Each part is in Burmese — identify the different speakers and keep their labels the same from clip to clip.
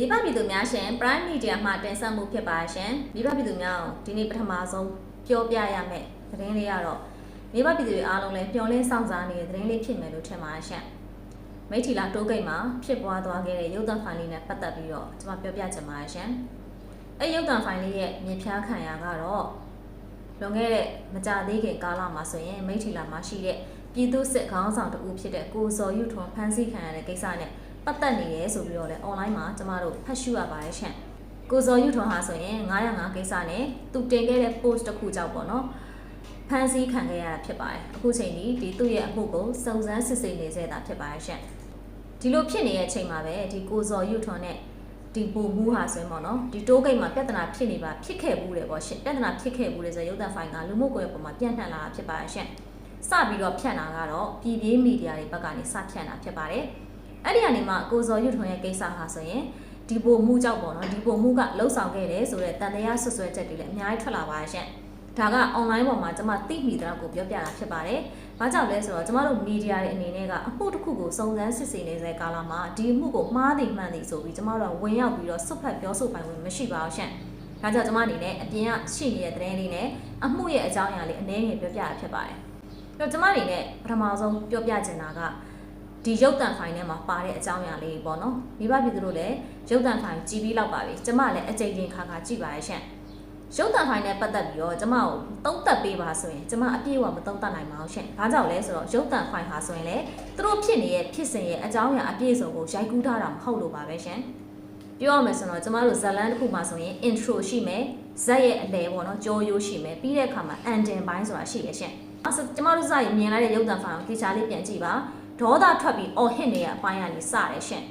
Speaker 1: မိဘပြည်သူများရှင် Prime Media မှတင်ဆက်မှုဖြစ်ပါရှင်မိဘပြည်သူများကိုဒီနေ့ပထမဆုံးပြောပြရမယ့်သတင်းလေးကတော့မိဘပြည်သူတွေအားလုံးလည်းပျော်လင်းစောင့်စားနေတဲ့သတင်းလေးဖြစ်မယ်လို့ထင်ပါရှင်မိထီလာတိုးဂိတ်မှာဖြစ်ပွားသွားခဲ့တဲ့ရုပ်သံဖိုင်လေးနဲ့ပတ်သက်ပြီးတော့ကျွန်မပြောပြချင်ပါရှင်အဲရုပ်သံဖိုင်လေးရဲ့မြင်ဖျားခံရကတော့လွန်ခဲ့တဲ့မကြသေးခင်ကာလမှာဆိုရင်မိထီလာမှာရှိတဲ့ပြည်သူစစ်ခေါင်းဆောင်တဦးဖြစ်တဲ့ကိုစော်ယူထွန်းဖမ်းဆီးခံရတဲ့ကိစ္စနဲ့ ပတ်သက်နေရဲဆိုပြီးတော့လည်း online မှာကျမတို့ဖတ်ရှုရပါတယ်ရှင့်ကိုဇော်ယူထွန်းဟာဆိုရင်905ကိစ္စနဲ့သူတင်ခဲ့တဲ့ post တစ်ခုကြောင့်ပေါ့နော်ဖန်ဆီးခံခဲ့ရတာဖြစ်ပါတယ်အခုချိန်ဒီဒီသူ့ရဲ့အမှုကိုစုံစမ်းစစ်ဆေးနေစေတာဖြစ်ပါတယ်ရှင့်ဒီလိုဖြစ်နေတဲ့အချိန်မှာပဲဒီကိုဇော်ယူထွန်းနဲ့ဒီပူမူးဟာဆိုရင်ပေါ့နော်ဒီတိုးဂိတ်မှာပြဿနာဖြစ်နေပါဖြစ်ခဲ့ဘူးတယ်ပေါ့ရှင့်ပြဿနာဖြစ်ခဲ့ဘူးလေဆိုရုပ်သံဖိုင်ကလူမှုကွန်ရက်ပေါ်မှာပြန့်နှံ့လာတာဖြစ်ပါတယ်ရှင့်စပြီးတော့ဖြန့်တာကတော့ပြည်ပြေးမီဒီယာတွေဘက်ကနေစဖြန့်တာဖြစ်ပါတယ် အဲ့ဒီကနေမှကိုဇော်ရွထွန်ရဲ့ကိစ္စဟာဆိုရင်ဒီပုံမှုကြောက်ပေါ့နော်ဒီပုံမှုကလှုပ်ဆောင်ခဲ့တယ်ဆိုတော့တန်တရားဆွဆွဲချက်တွေလည်းအများကြီးထွက်လာပါရှင့်ဒါက online ပေါ်မှာကျွန်မသိမိတဲ့ကိုပြောပြတာဖြစ်ပါတယ်။ဘာကြောင့်လဲဆိုတော့ကျွန်မတို့မီဒီယာတွေအနေနဲ့ကအမှုတစ်ခုကိုစုံစမ်းစစ်ဆေးနေတဲ့ကာလမှာဒီအမှုကိုမှားသည်မှန်သည်ဆိုပြီးကျွန်မတို့ကဝင်ရောက်ပြီးတော့စွတ်ဖက်ပြောဆိုပိုင်ခွင့်မရှိပါဘူးရှင့်။ဒါကြောင့်ကျွန်မအနေနဲ့အပြင်ကရှိနေတဲ့သတင်းလေးနဲ့အမှုရဲ့အကြောင်းအရာလေးအနည်းငယ်ပြောပြတာဖြစ်ပါတယ်။အဲ့တော့ကျွန်မအနေနဲ့ပထမဆုံးပြောပြချင်တာက ဒီရုပ်တံဖိုင်ထဲမှာပါတဲ့အကြောင်းအရာလေးပေါ့နော်မိဘပြည်သူတို့လည်းရုပ်တံဖိုင်ကြည့်ပြီးလောက်ပါပြီကျမလည်းအကြိမ်ကြိမ်ခါခါကြည့်ပါရဲ့ရှင့်ရုပ်တံဖိုင်နဲ့ပတ်သက်ပြီးတော့ကျမကိုသုံးသပ်ပေးပါဆိုရင်ကျမအပြည့်အဝမသုံးသပ်နိုင်ပါဘူးရှင့်ဘာကြောင့်လဲဆိုတော့ရုပ်တံဖိုင်ဟာဆိုရင်လေသူတို့ဖြစ်နေတဲ့ဖြစ်စဉ်ရဲ့အကြောင်းအရာအပြည့်အစုံကိုရိုက်ကူးထားတာမဟုတ်လို့ပါပဲရှင့်ပြောရမယ်ဆိုတော့ကျမတို့ဇတ်လန်းတစ်ခုမှာဆိုရင် intro ရှိမယ်ဇက်ရဲ့အလဲပေါ့နော်ကြောရိုးရှိမယ်ပြီးတဲ့အခါမှာ ending ဘိုင်းဆိုတာရှိရရှင့်အဲ့ဆိုကျမတို့ဇက်မြင်လိုက်တဲ့ရုပ်တံဖိုင်ကိုတေချာလေးပြန်ကြည့်ပါ ဒေါသထွက်ပြီးအော်ဟစ်နေတဲ့အပိုင်းကနေစတယ်ရှင်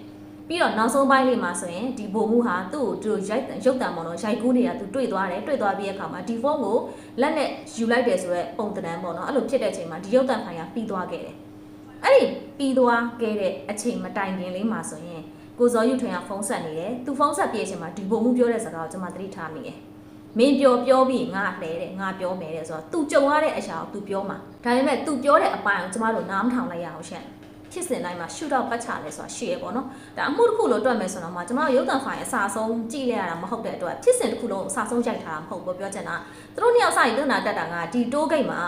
Speaker 1: ပြီးတော့နောက်ဆုံးပိုင်းလေးမှာဆိုရင်ဒီဘုံမှုဟာသူ့ကိုသူရိုက်ရုပ်တံပေါ့နော်ရိုက်ကူးနေတာသူတွေ့သွားတယ်တွေ့သွားပြီးတဲ့အခါမှာဒီဖုန်းကိုလက်နဲ့ယူလိုက်တယ်ဆိုတော့ပုံတံပေါ့နော်အဲ့လိုဖြစ်တဲ့အချိန်မှာဒီရုပ်တံဖိုင်ကပြီးသွားခဲ့တယ်အဲ့ဒီပြီးသွားခဲ့တဲ့အချိန်မတိုင်ခင်လေးမှာဆိုရင်ကိုဇော်ယူထွင်ကဖုန်းဆက်နေတယ်သူဖုန်းဆက်ပြေးချိန်မှာဒီဘုံမှုပြောတဲ့စကားကိုကျွန်မသတိထားမိတယ်မင်းပြောပြောပြီးငါလဲတဲ့ငါပြောမယ်တဲ့ဆိုတော့ तू ကြုံရတဲ့အရာကို तू ပြောမှာဒါပေမဲ့ तू ပြောတဲ့အပိုင်းကိုကျမတို့နားမထောင်လိုက်ရအောင်ရှင့် ဖြစ်စဉ်တိုင်းမှာရှုတော့ပတ်ချလဲဆိုတာရှိရပေါ့နော်ဒါအမှုတစ်ခုလို့တွက်မယ်ဆိုတော့မှကျမတို့ရုပ်သံဖိုင်အစာဆုံးကြည့်လိုက်ရတာမဟုတ်တဲ့အတွက်ဖြစ်စဉ်တစ်ခုလုံးအစာဆုံးရိုက်ထားတာမဟုတ်ဘူးပြောချင်တာသူတို့နှစ်ယောက်စာရင်ပြဿနာတက်တာကဒီတိုးဂိတ်မှာ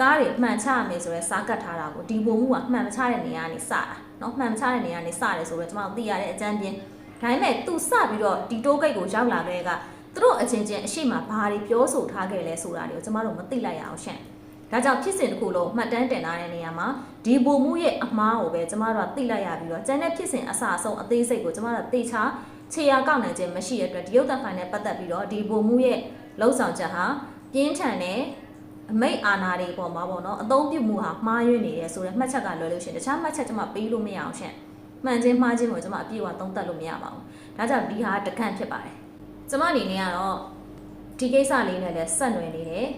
Speaker 1: ကားတွေမှန်ချရမယ်ဆိုရဲစားကတ်ထားတာကိုဒီပုံမှုကမှန်မချတဲ့နေရာကနေစတာနော်မှန်မချတဲ့နေရာကနေစတယ်ဆိုတော့ကျမတို့သိရတဲ့အကြမ်းပြင်းဒါပေမဲ့ तू စပြီးတော့ဒီတိုးဂိတ်ကိုရောက်လာတဲ့ကသူတို့အချင်းချင်းအရှိမဘာတွေပြောဆိုထားခဲ့လဲဆိုတာတွေကိုကျမတို့မသိလိုက်ရအောင်ရှင့် ဒါကြောင့်ဖြစ်စဉ်တစ်ခုလုံးမှတ်တမ်းတင်ထားတဲ့နေရာမှာဒီပုံမှုရဲ့အမားကိုပဲကျမတို့ကသိလိုက်ရပြီးတော့ကျန်တဲ့ဖြစ်စဉ်အစအဆုံးအသေးစိတ်ကိုကျမတို့သိချာခြေရာကောက်နိုင်ခြင်းမရှိတဲ့အတွက်ဒီရုပ်သံဖိုင်နဲ့ပတ်သက်ပြီးတော့ဒီပုံမှုရဲ့လှုပ်ဆောင်ချက်ဟာပြင်းထန်တဲ့အမိတ်အာဏာတွေပေါ်မှာပေါ့နော်အသုံးပြုမှုဟာမှားယွင်းနေတယ်ဆိုတဲ့မှတ်ချက်ကလွယ်လို့ရှိရင်တခြားမှတ်ချက်ကျမပေးလို့မရအောင်ရှင့်မှန်ချင်းမှားချင်းကိုကျမအပြည့်အဝသုံးသပ်လို့မရပါဘူးဒါကြောင့်ဒီဟာတခန့်ဖြစ်ပါတယ်ကျမအနေနဲ့ကတော့ဒီကိစ္စလေးနဲ့လည်းဆက်နွယ်နေတယ်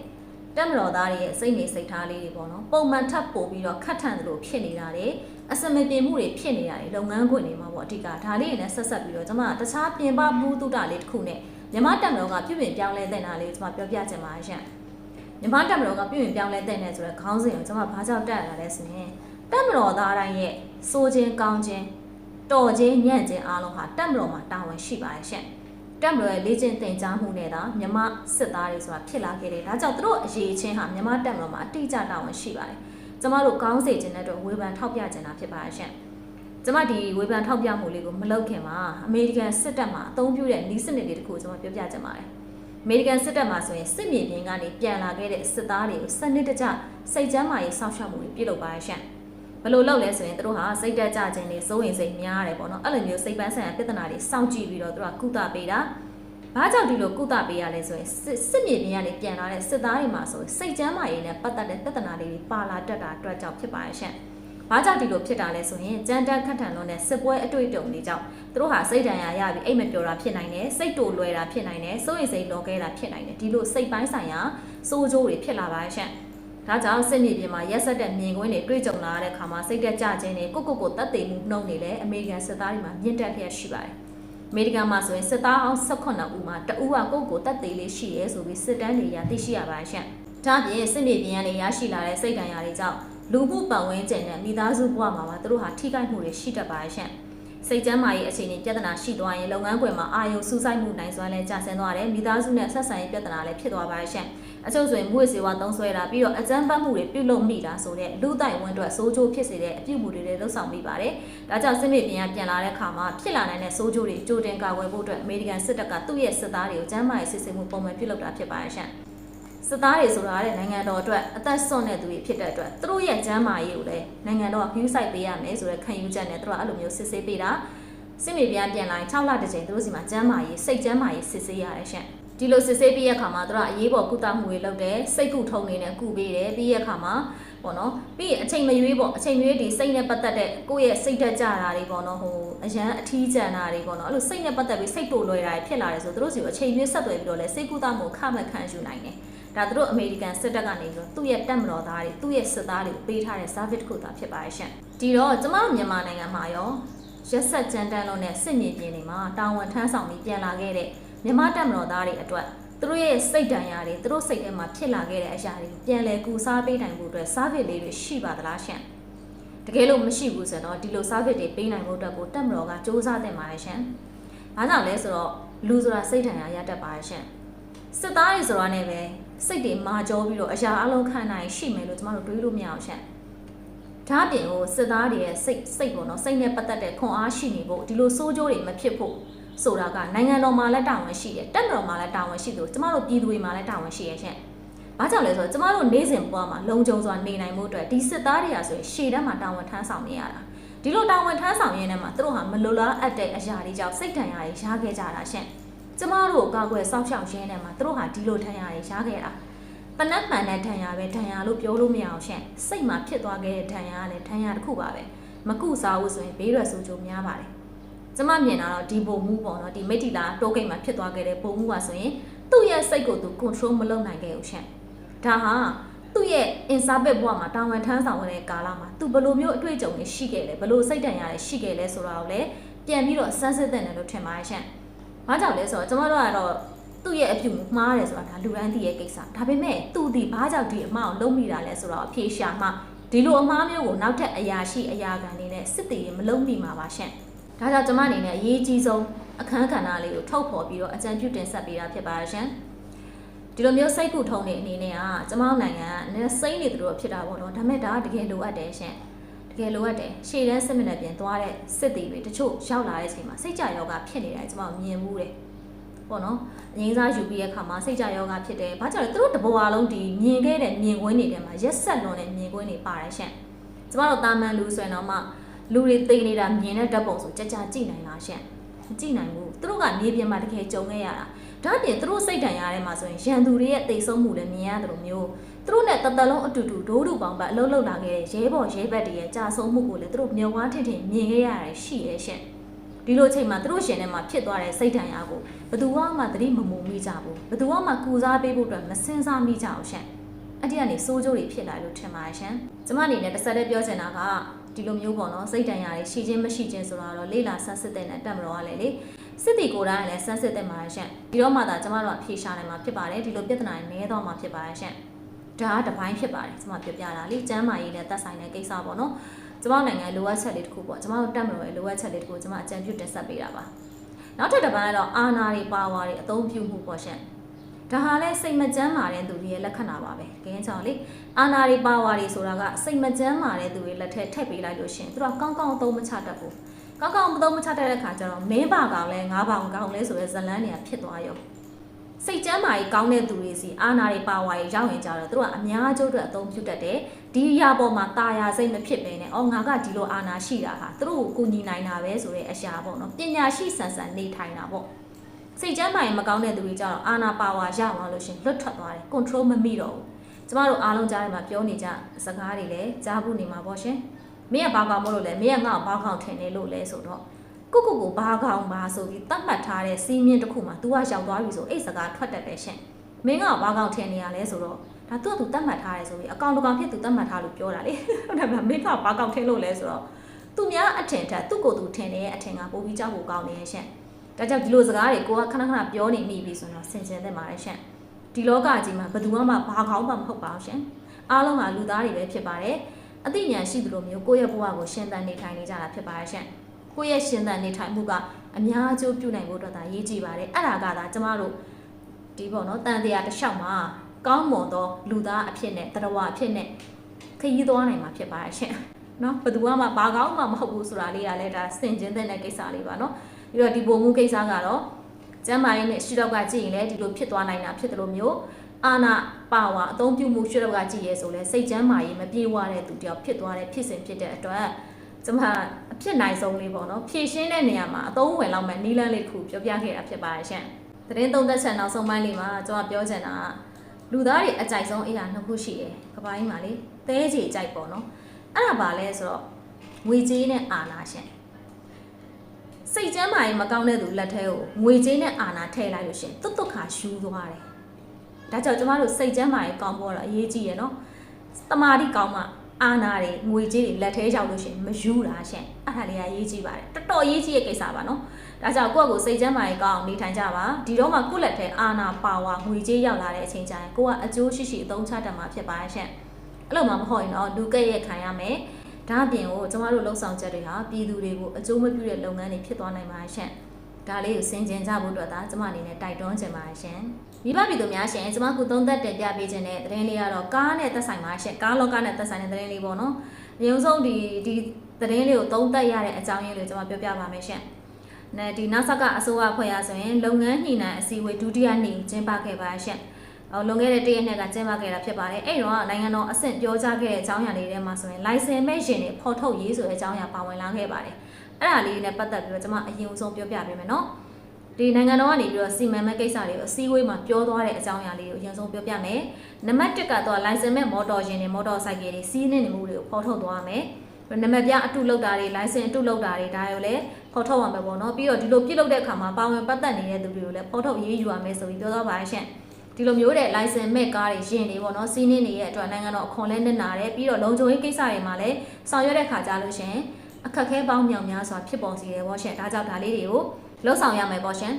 Speaker 1: တက်မတော်သားတွေရဲ့စိတ်နေစိတ်ထားလေးတွေပေါ့နော်ပုံမှန်ထပ်ပို့ပြီးတော့ခတ်ထန်သလိုဖြစ်နေတာတွေအစမပြေမှုတွေဖြစ်နေတာတွေလုပ်ငန်းခွင်တွေမှာပေါ့အဓိကဒါလေးတွေနဲ့ဆက်ဆက်ပြီးတော့ကျမတခြားပြင်ပမှုတုတလေးတစ်ခုနဲ့မြမတက်မတော်ကပြုပြင်ပြောင်းလဲတဲ့နာလေးကျမပြောပြချင်ပါရှင့်မြမတက်မတော်ကပြုပြင်ပြောင်းလဲတဲ့နေဆိုတဲ့ခေါင်းစဉ်ကိုကျမဘာကြောင့်တက်ရတာလဲဆိုရင်တက်မတော်သားတိုင်းရဲ့စိုးခြင်းကောင်းခြင်းတော်ခြင်းညံ့ခြင်းအားလုံးဟာတက်မတော်မှာတာဝန်ရှိပါတယ်ရှင့် တက်မတော်ရဲ့လေ့ကျင့်သင်ကြားမှုနဲ့သာမြမစစ်သားတွေဆိုတာဖြစ်လာခဲ့တယ်ဒါကြောင့်သူတို့အရေးချင်းဟာမြမတက်မတော်မှာအတိအကျတာဝန်ရှိပါတယ်ကျမတို့ကောင်းစေခြင်းတဲ့အတွက်ဝေဖန်ထောက်ပြခြင်းတာဖြစ်ပါရှင့်ကျမဒီဝေဖန်ထောက်ပြမှုလေးကိုမလုပ်ခင်မှာအမေရိကန်စစ်တပ်မှာအသုံးပြုတဲ့နီးစနစ်တွေတခုကျွန်မပြောပြချင်ပါတယ်အမေရိကန်စစ်တပ်မှာဆိုရင်စစ်မြေပြင်ကနေပြန်လာခဲ့တဲ့စစ်သားတွေကိုစနစ်တကျစိတ်ကြမ်းမာရေးစောင့်ရှောက်မှုတွေပြုလုပ်ပါရှင့် ဘယ်လိုလုပ်လဲဆိုရင်တို့ဟာစိတ်တက်ကြခြင်းတွေစိုးရင်စိတ်များတယ်ပေါ့နော်အဲ့လိုမျိုးစိတ်ပန်းဆိုင်ရာပြဿနာတွေစောင့်ကြည့်ပြီးတော့တို့ကကုသပေးတာဘာကြောင့်ဒီလိုကုသပေးရလဲဆိုရင်စစ်စစ်မြေပြင်ကနေပြန်လာတဲ့စစ်သားတွေမှာဆိုရင်စိတ်ကြမ်းမာရေးနဲ့ပတ်သက်တဲ့ပြဿနာတွေပါလာတတ်တာအတွက်ကြောင့်ဖြစ်ပါရဲ့ရှင့်ဘာကြောင့်ဒီလိုဖြစ်တာလဲဆိုရင်ကြမ်းတက်ခတ်ထန်လုံးတဲ့စစ်ပွဲအတွေ့အကြုံတွေကြောင့်သူတို့ဟာစိတ်ဒဏ်ရာရပြီးအိတ်မပျော်တာဖြစ်နိုင်တယ်စိတ်တူလွယ်တာဖြစ်နိုင်တယ်စိုးရိမ်စိတ်လောခဲတာဖြစ်နိုင်တယ်ဒီလိုစိတ်ပိုင်းဆိုင်ရာစိုးကျိုးတွေဖြစ်လာပါရဲ့ရှင့် ဒါကြောင့်စစ်မြေပြင်မှာရက်ဆက်တဲ့မြင်ကွင်းတွေတွေ့ကြုံလာတဲ့အခါမှာစိတ်တက်ကြခြင်းတွေကိုကိုကိုတက်သိမှုနှုံနေလေအမေရိကန်စစ်သားတွေမှာမြင့်တက်လျက်ရှိပါတယ်အမေရိကန်မှာဆိုရင်စစ်သားအောင်18ဦးမှာတဦးကကိုကိုတက်သေးလေးရှိရဲဆိုပြီးစစ်တမ်းတွေရသိရှိရပါရှင့်။ဒါပြင်စစ်မြေပြင်ကနေရရှိလာတဲ့စိတ်ဒဏ်ရာတွေကြောင့်လူမှုပတ်ဝန်းကျင်နဲ့မိသားစုဘဝမှာပါသူတို့ဟာထိခိုက်မှုတွေရှိတတ်ပါရှင့်။စိတ်ကျန်းမာရေးအခြေအနေပြဿနာရှိသွားရင်လုပ်ငန်းခွင်မှာအာရုံစူးစိုက်မှုနိုင်စွမ်းလည်းကျဆင်းသွားတယ်မိသားစုနဲ့ဆက်ဆံရေးပြဿနာလည်းဖြစ်သွားပါရှင့် အချို့ဆိုရင်မွေးစေဝါသုံးဆွဲတာပြီးတော့အကြမ်းဖက်မှုတွေပြုလုပ်မိတာဆိုတဲ့လူတိုင်ဝန်းအတွက်စိုးကျိုးဖြစ်စေတဲ့အပြုအမူတွေလည်းလှုပ်ဆောင်မိပါတယ်ဒါကြောင့်စစ်မြေပြင်ကပြန်လာတဲ့အခါမှာဖြစ်လာနိုင်တဲ့စိုးကျိုးတွေကြိုတင်ကာကွယ်ဖို့အတွက်အမေရိကန်စစ်တပ်ကသူ့ရဲ့စစ်သားတွေကိုကျန်းမာရေးစစ်ဆေးမှုပုံမှန်ပြုလုပ်တာဖြစ်ပါရှင့်စစ်သားတွေဆိုတာတဲ့နိုင်ငံတော်အတွက်အသက်ဆွန့်တဲ့သူတွေဖြစ်တဲ့အတွက်သူတို့ရဲ့ကျန်းမာရေးကိုလည်းနိုင်ငံတော်က view site ပေးရမယ်ဆိုတဲ့ခံယူချက်နဲ့သူတို့ကအဲ့လိုမျိုးစစ်ဆေးပေးတာစစ်မြေပြန်ပြန်လာရင်6လတစ်ချိန်သူတို့စီမှာကျန်းမာရေးစိတ်ကျန်းမာရေးစစ်ဆေးရတယ်ရှင့် ဒီလိုစစ်ဆေးပြီးရဲ့အခါမှာသူတို့ကအရေးပေါ်ကုသမှုတွေလုပ်တယ်စိတ်ကုထုံနေနဲ့ကုပေးတယ်ပြီးရဲ့အခါမှာပေါ့နော်ပြီးရင်အချိန်မရွေးပေါ့အချိန်မရွေးဒီစိတ်နဲ့ပတ်သက်တဲ့ကိုယ့်ရဲ့စိတ်တက်ကြတာတွေပေါ့နော်ဟိုအရန်အထီးကျန်တာတွေပေါ့နော်အဲ့လိုစိတ်နဲ့ပတ်သက်ပြီးစိတ်တိုလွယ်တာတွေဖြစ်လာတယ်ဆိုသူတို့စီကိုအချိန်ရွေးဆက်သွယ်ပြီးတော့လဲစိတ်ကုသမှုခမခံယူနိုင်တယ်ဒါသူတို့အမေရိကန်စစ်တပ်ကနေပြီးတော့သူ့ရဲ့တပ်မတော်သားတွေသူ့ရဲ့စစ်သားတွေကိုပေးထားတဲ့ service တစ်ခုသာဖြစ်ပါရဲ့ရှင့်ဒီတော့ကျမတို့မြန်မာနိုင်ငံမှာရောရက်ဆက်ကြမ်းတမ်းလို့နဲ့စစ်မြေပြင်တွေမှာတာဝန်ထမ်းဆောင်ပြီးပြန်လာခဲ့တဲ့ မြန်မာတပ်မတော်သားတွေအတွက်သူတို့ရဲ့စိတ်တန်ရာတွေသူတို့စိတ်ထဲမှာဖြစ်လာခဲ့တဲ့အရာတွေကိုပြန်လည်ကူစားပေးနိုင်ဖို့အတွက် service လေးတွေရှိပါသလားရှင့်တကယ်လို့မရှိဘူးဆိုတော့ဒီလို service တွေပေးနိုင်ဖို့အတွက်ကိုတပ်မတော်ကစ조사တင်ပါတယ်ရှင်။ဘာကြောင့်လဲဆိုတော့လူဆိုတာစိတ်တန်ရာရတတ်ပါတယ်ရှင်။စစ်သားတွေဆိုတာနဲ့ပဲစိတ်တွေမာကြောပြီးတော့အရာအလုံးခံနိုင်ရှိမယ်လို့ကျမတို့တွေးလို့မရအောင်ရှင့်။ဒါအပြင်ကိုစစ်သားတွေရဲ့စိတ်စိတ်ပေါ့နော်စိတ်နဲ့ပတ်သက်တဲ့ခွန်အားရှိနေဖို့ဒီလိုစိုးကြိုးတွေမဖြစ်ဖို့ ဆိုတာကနိုင်ငံတော်မှာလည်းတာဝန်ရှိတယ်တက်တော်မှာလည်းတာဝန်ရှိတယ်ကျမတို့ပြည်သူတွေမှာလည်းတာဝန်ရှိရဲ့ရှင့်။ဘာကြောင့်လဲဆိုတော့ကျမတို့နေ့စဉ်ဘဝမှာလုံခြုံစွာနေနိုင်မှုအတွက်ဒီစစ်သားတွေကဆိုရင်ရှေ့တန်းမှာတာဝန်ထမ်းဆောင်နေရတာ။ဒီလိုတာဝန်ထမ်းဆောင်ရင်းနဲ့မှာသူတို့ဟာမလိုလားအပ်တဲ့အရာတွေကြောင့်စိတ်ဒဏ်ရာတွေရခဲ့ကြတာရှင့်။ကျမတို့ကာကွယ်စောင့်ရှောက်ရင်းနဲ့မှာသူတို့ဟာဒီလိုထမ်းရာတွေရခဲ့တာ။တနက်မှန်တဲ့ဒဏ်ရာပဲဒဏ်ရာလို့ပြောလို့မရအောင်ရှင့်။စိတ်မှာဖြစ်သွားခဲ့တဲ့ဒဏ်ရာကလည်းဒဏ်ရာတစ်ခုပါပဲ။မကုစားဘူးဆိုရင်ဘေးရွယ်ဆိုးကြုံများပါတယ်။ ကျမမြင်တာတော့ဒီပုံမှုပေါ့နော်ဒီမိတီလာတိုးကိတ်မှာဖြစ်သွားခဲ့တဲ့ပုံမှုကဆိုရင်သူ့ရဲ့စိတ်ကိုသူ control မလုပ်နိုင်ခဲ့ဘူးရှင့်ဒါဟာသူ့ရဲ့ insabet ဘဝမှာတာဝန်ထမ်းဆောင်တဲ့ကာလမှာသူဘယ်လိုမျိုးအတွေ့အကြုံတွေရှိခဲ့လဲဘယ်လိုစိတ်တန်ရာတွေရှိခဲ့လဲဆိုတာကိုလည်းပြန်ပြီးတော့စမ်းစစ်တဲ့တယ်လို့ထင်ပါတယ်ရှင့်။ဘာကြောင့်လဲဆိုတော့ကျမတို့ကတော့သူ့ရဲ့အပြုမမှားတယ်ဆိုတာဒါလူရန်သိရဲ့ကိစ္စဒါပေမဲ့သူဒီဘာကြောင့်ဒီအမှားကိုလုံးမိတာလဲဆိုတော့အဖြေရှာမှဒီလိုအမှားမျိုးကိုနောက်ထပ်အရာရှိအရာခံနေနဲ့စစ်တေးမလုံးမိမှာပါရှင့်။ ဒါကြောင့်ကျမအနေနဲ့အရေးကြီးဆုံးအခန်းကဏ္ဍလေးကိုထုတ်ဖော်ပြီးတော့အကြံပြုတင်ဆက်ပေးတာဖြစ်ပါရှင်။ဒီလိုမျိုးစိတ်ကူထုံးတဲ့အနေနဲ့ကကျမတို့နိုင်ငံကနည်းစိမ့်နေသူတို့ဖြစ်တာပေါ့နော်ဒါပေမဲ့ဒါကတကယ်လိုအပ်တယ်ရှင်တကယ်လိုအပ်တယ်ရှေ့တန်းစစ်မနဲ့ပြင်သွားတဲ့စစ်တီတွေတချို့ရောက်လာတဲ့အချိန်မှာစိတ်ကြယောဂဖြစ်နေတာကျမတို့မြင်မှုတယ်ပေါ့နော်အငိမ့်စားယူပြီးတဲ့အခါမှာစိတ်ကြယောဂဖြစ်တယ်ဘာကြောင့်လဲသူတို့တဘွားလုံးဒီမြင်ခဲ့တဲ့မြင်ကွင်းတွေထဲမှာရက်ဆက်လွန်တဲ့မြင်ကွင်းတွေပါတယ်ရှင်ကျမတို့တာမန်လူဆိုရင်တော့မှ လူတွေသိနေတာမြင်တဲ့ဓာတ်ပုံဆိုကြကြကြည့်နိုင်လားရှင်မကြည့်နိုင်ဘူးသူတို့ကနေပြင်မှာတကယ်ကြုံခဲ့ရတာဒါ့အပြင်သူတို့စိတ်တန်ရတဲ့မှာဆိုရင်ရန်သူတွေရဲ့တိတ်ဆုံးမှုလည်းမြင်ရတယ်လို့မျိုးသူတို့နဲ့တသက်လုံးအတူတူဒိုးတူပေါင်းပတ်အလုံးလုံးလာခဲ့တဲ့ရဲဘော်ရဲဘက်တွေရဲ့ကြာဆုံးမှုကိုလည်းသူတို့မျောဝါးထင်ထင်မြင်ခဲ့ရတယ်ရှိရဲ့ရှင်ဒီလိုချိန်မှာသူတို့ရှင်ထဲမှာဖြစ်သွားတဲ့စိတ်တန်ရာကိုဘယ်သူမှသတိမမုံမိကြဘူးဘယ်သူမှကူစားပေးဖို့အတွက်မစင်စားမိကြအောင်ရှင်အဲ့ဒီကနေစိုးကြိုးတွေဖြစ်လာလို့ထင်ပါရှင်ကျမအနေနဲ့တစ်ဆက်တည်းပြောချင်တာက ဒီလိုမျိုးပေါ့နော်စိတ်တန်ရာတွေရှိချင်းမရှိချင်းဆိုတာတော့လေ့လာဆန်းစစ်တဲ့နဲ့တက်မတော်ရလေလေစစ်တီကိုယ်တိုင်လည်းဆန်းစစ်တဲ့မှာရှင့်ဒီတော့မှသာကျမတို့ကဖြေရှာနိုင်မှာဖြစ်ပါတယ်ဒီလိုပြဿနာတွေနည်းတော့မှာဖြစ်ပါတယ်ရှင့်ဒါကတစ်ပိုင်းဖြစ်ပါတယ်ကျမပြောပြတာလေကျမ်းမာရေးနဲ့သက်ဆိုင်တဲ့ကိစ္စပေါ့နော်ကျမနိုင်ငံလိုအပ်ချက်လေးတစ်ခုပေါ့ကျမတို့တက်မတော်ရဲ့လိုအပ်ချက်လေးတစ်ခုကျမအကြံပြုတင်ဆက်ပေးတာပါနောက်ထပ်တစ်ပိုင်းကတော့အာနာတွေပါဝါတွေအသုံးပြုမှုပေါ့ရှင့် ဒါဟာလဲစိတ်မကြမ်းမာတဲ့သူတွေရဲ့လက္ခဏာပါပဲ။ကင်းကြောင်လေအာနာရီပါဝါရီဆိုတာကစိတ်မကြမ်းမာတဲ့သူတွေလက်ထက်ထည့်ပေးလိုက်လို့ရှင်သူတို့ကကောင်းကောင်းအသုံးမချတတ်ဘူး။ကောင်းကောင်းမသုံးမချတတ်တဲ့ခါကျတော့မင်းပါကောင်လဲငါးပေါင်ကောင်လဲဆိုတဲ့ဇလန်းတွေကဖြစ်သွားရော။စိတ်ကြမ်းမာရေးကောင်းတဲ့သူတွေစီအာနာရီပါဝါရီရောက်ရင်ကြတော့သူတို့ကအများကျိုးအတွက်အသုံးပြုတတ်တယ်။ဒီအရာပေါ်မှာตาရစိတ်မဖြစ်ပဲနဲ့အော်ငါကဒီလိုအာနာရှိတာဟာသူတို့ကိုကူညီနိုင်တာပဲဆိုတဲ့အရာပေါ့နော်။ပညာရှိဆန်ဆန်နေထိုင်တာပေါ့။ စိတ်ကြမ်းမာရင်မကောင်းတဲ့သူတွေကြတော့အာနာပါဝါရအောင်လို့ရှင်လွတ်ထွက်သွားတယ် control မမိတော့ဘူးကျမတို့အားလုံးကြားထဲမှာပြောနေကြစကားတွေလည်းကြားဖို့နေမှာပေါ့ရှင်မင်းကဘာကောင်မို့လို့လဲမင်းကငါ့ကိုဘာကောင်ထင်နေလို့လဲဆိုတော့ကိုကိုကိုဘာကောင်ဘာဆိုပြီးတတ်မှတ်ထားတဲ့စီးမြင့်တစ်ခုမှာ तू ကရောက်သွားပြီဆိုအဲ့စကားထွက်တတ်တယ်ရှင်မင်းကဘာကောင်ထင်နေရလဲဆိုတော့ဒါသူ့ကသူတတ်မှတ်ထားတယ်ဆိုပြီးအကောင်တကောင်ဖြစ်သူတတ်မှတ်ထားလို့ပြောတာလေဟုတ်တယ်ဗျမင်းကဘာကောင်ထင်လို့လဲဆိုတော့သူများအထင်ထက်သူ့ကိုယ်သူထင်နေတဲ့အထင်ကပိုပြီးကြောက်ဖို့ကောင်းနေရဲ့ရှင် ဒါကြောင့်ဒီလိုစကားတွေကိုကခဏခဏပြောနေမိပြီဆိုတော့ဆင်ခြင်သင့်ပါတယ်ရှင်ဒီလောကကြီးမှာဘယ်သူမှဘာကောင်းမှမဟုတ်ပါဘူးရှင်အားလုံးကလူသားတွေပဲဖြစ်ပါတယ်အသိဉာဏ်ရှိသူလိုမျိုးကိုယ့်ရဲ့ဘဝကိုရှင်းတန်နေထိုင်နေကြတာဖြစ်ပါတယ်ရှင်ကိုယ့်ရဲ့ရှင်သန်နေထိုင်မှုကအများအကျိုးပြုနိုင်ဖို့အတွက်ဒါရေးကြည့်ပါတယ်အဲ့ဒါကဒါကျမတို့ဒီပေါ့နော်တန်တရားတစ်လျှောက်မှာကောင်းမွန်သောလူသားအဖြစ်နဲ့တရားဝအဖြစ်နဲ့ခရီးသွားနိုင်မှာဖြစ်ပါရှင်နော်ဘယ်သူမှဘာကောင်းမှမဟုတ်ဘူးဆိုတာလေးကလည်းဒါစင်ကျင်းတဲ့ကိစ္စလေးပါနော် ပြီးတော့ဒီပုံမှုကိစ္စကတော့ကျမ်းမာရေးနဲ့ရှုတော့ကကြည့်ရင်လည်းဒီလိုဖြစ်သွားနိုင်တာဖြစ်တယ်လို့မျိုးအာနာပါဝါအသုံးပြုမှုရှုတော့ကကြည့်ရဲဆိုလဲစိတ်ကျမ်းမာရေးမပြေဝတဲ့သူတယောက်ဖြစ်သွားတဲ့ဖြစ်စဉ်ဖြစ်တဲ့အတွက်ကျမအဖြစ်နိုင်ဆုံးလေးပေါ့နော်ဖြည့်ရှင်းတဲ့နေရာမှာအသုံးဝင်လောက်မဲ့နီးလန်းလေးတစ်ခုပြောပြခဲ့တာဖြစ်ပါတယ်ရှင်သတင်းသုံးသက်ချက်နောက်ဆုံးပိုင်းလေးမှာကျွန်မပြောချင်တာကလူသားတွေအကြိုက်ဆုံးအရာနှစ်ခုရှိတယ်ကဘာကြီးမှာလေသဲကြီးကြိုက်ပေါ့နော်အဲ့ဒါပါလဲဆိုတော့ငွေကြေးနဲ့အာဏာရှင် စိတ်ကျမ်းမာရေးမကောင်းတဲ့သူလက်ထဲကိုငွေကြေးနဲ့အာဏာထည့်လိုက်လို့ရှင်တွတ်တွတ်ခါရှူးသွားတယ်ဒါကြောင့်ကျမတို့စိတ်ကျမ်းမာရေးကောင်းဖို့တော့အရေးကြီးရယ်နော်တမာတိကောင်းမှအာနာတွေငွေကြေးတွေလက်ထဲရောက်လို့ရှရင်မယူတာရှင်အဲ့ဒါလေးကရေးကြည့်ပါတယ်တော်တော်ရေးကြည့်ရဲ့ကိစ္စပါနော်ဒါကြောင့်ကိုယ့်ကိုယ်စိတ်ကျမ်းမာရေးကောင်းအောင်နေထိုင်ကြပါဒီတော့မှကိုယ့်လက်ထဲအာနာပါဝါငွေကြေးရောက်လာတဲ့အချိန်ကျရင်ကိုကအကျိုးရှိရှိအသုံးချတတ်မှာဖြစ်ပါရဲ့ရှင်အဲ့လိုမှမဟုတ်ရင်တော့လူကဲ့ရဲ့ခံရမယ် ဒါအပြင်ကိုကျမတို့လှုပ်ဆောင်ချက်တွေဟာပြည်သူတွေကိုအကျိုးမပြုတဲ့လုပ်ငန်းတွေဖြစ်သွားနိုင်ပါရှင်ဒါလေးကိုစင်ကြင်ကြဖို့အတွက်ဒါကျမအနေနဲ့တိုက်တွန်းချင်ပါရှင်မိဘပြည်သူများရှင်ကျမခုသုံးသက်တင်ပြပေးခြင်းတဲ့သတင်းလေးကတော့ကားနဲ့သက်ဆိုင်ပါရှင်ကားလောကနဲ့သက်ဆိုင်တဲ့သတင်းလေးပေါ့နော်အရင်ဆုံးဒီဒီသတင်းလေးကိုသုံးသက်ရတဲ့အကြောင်းရင်းလေးကိုကျမပြောပြပါမယ်ရှင်နဲ့ဒီနောက်ဆက်ကအစိုးရဖွဲ့ရဆိုရင်လုပ်ငန်းညှိနှိုင်းအစည်းအဝေးဒုတိယနေ့ကျင်းပခဲ့ပါရှင်ဟို လွန်ခဲ့တဲ့တရက်နှစ်ကကျင်းပခဲ့တာဖြစ်ပါတယ်အဲ့တော့နိုင်ငံတော်အဆင့်ပြောကြားခဲ့တဲ့အကြောင်းအရာလေးတွေမှာဆိုရင် license မဲ့ရှင်တွေဖော်ထုတ်ရေးဆိုတဲ့အကြောင်းအရာပါဝင်လာခဲ့ပါတယ်အဲ့ဒါလေးနဲ့ပတ်သက်ပြီးတော့ကျွန်မအရင်ဆုံးပြောပြပေးမယ်နော်ဒီနိုင်ငံတော်ကနေပြီးတော့စီမံမဲ့ကိစ္စတွေကိုအစည်းအဝေးမှာပြောသွားတဲ့အကြောင်းအရာလေးကိုအရင်ဆုံးပြောပြမယ်နံပါတ်1ကတော့ license မဲ့မော်တော်ယာဉ်တွေမော်တော်ဆိုင်ကယ်တွေစီးနှင်းနေမှုတွေကိုဖော်ထုတ်သွားမယ်နံပါတ်ပြအတုလောက်တာတွေ license အတုလောက်တာတွေဒါရောလည်းဖော်ထုတ်ရမယ်ပေါ့နော်ပြီးတော့ဒီလိုပြစ်လုပ်တဲ့အခါမှာပါဝင်ပတ်သက်နေတဲ့သူတွေကိုလည်းဖော်ထုတ်ရေးယူရမယ်ဆိုပြီးပြောသွားပါရှင့် ဒီလိုမျိုးတဲ့ license မဲ့ကားတွေရင်တွေပေါ့နော်စီးနှင်းနေတဲ့အတွက်နိုင်ငံတော်အခွန်လဲနစ်နာတယ်ပြီးတော့လုံခြုံရေးကိစ္စတွေမှာလည်းဆောင်ရွက်တဲ့ခါကြလို့ရှင်အခက်ခဲပေါင်းမြောင်များစွာဖြစ်ပေါ်စေတယ်ပေါ့ရှင်ဒါကြောင့်ဒါလေးတွေကိုလှုပ်ဆောင်ရမယ်ပေါ့ရှင်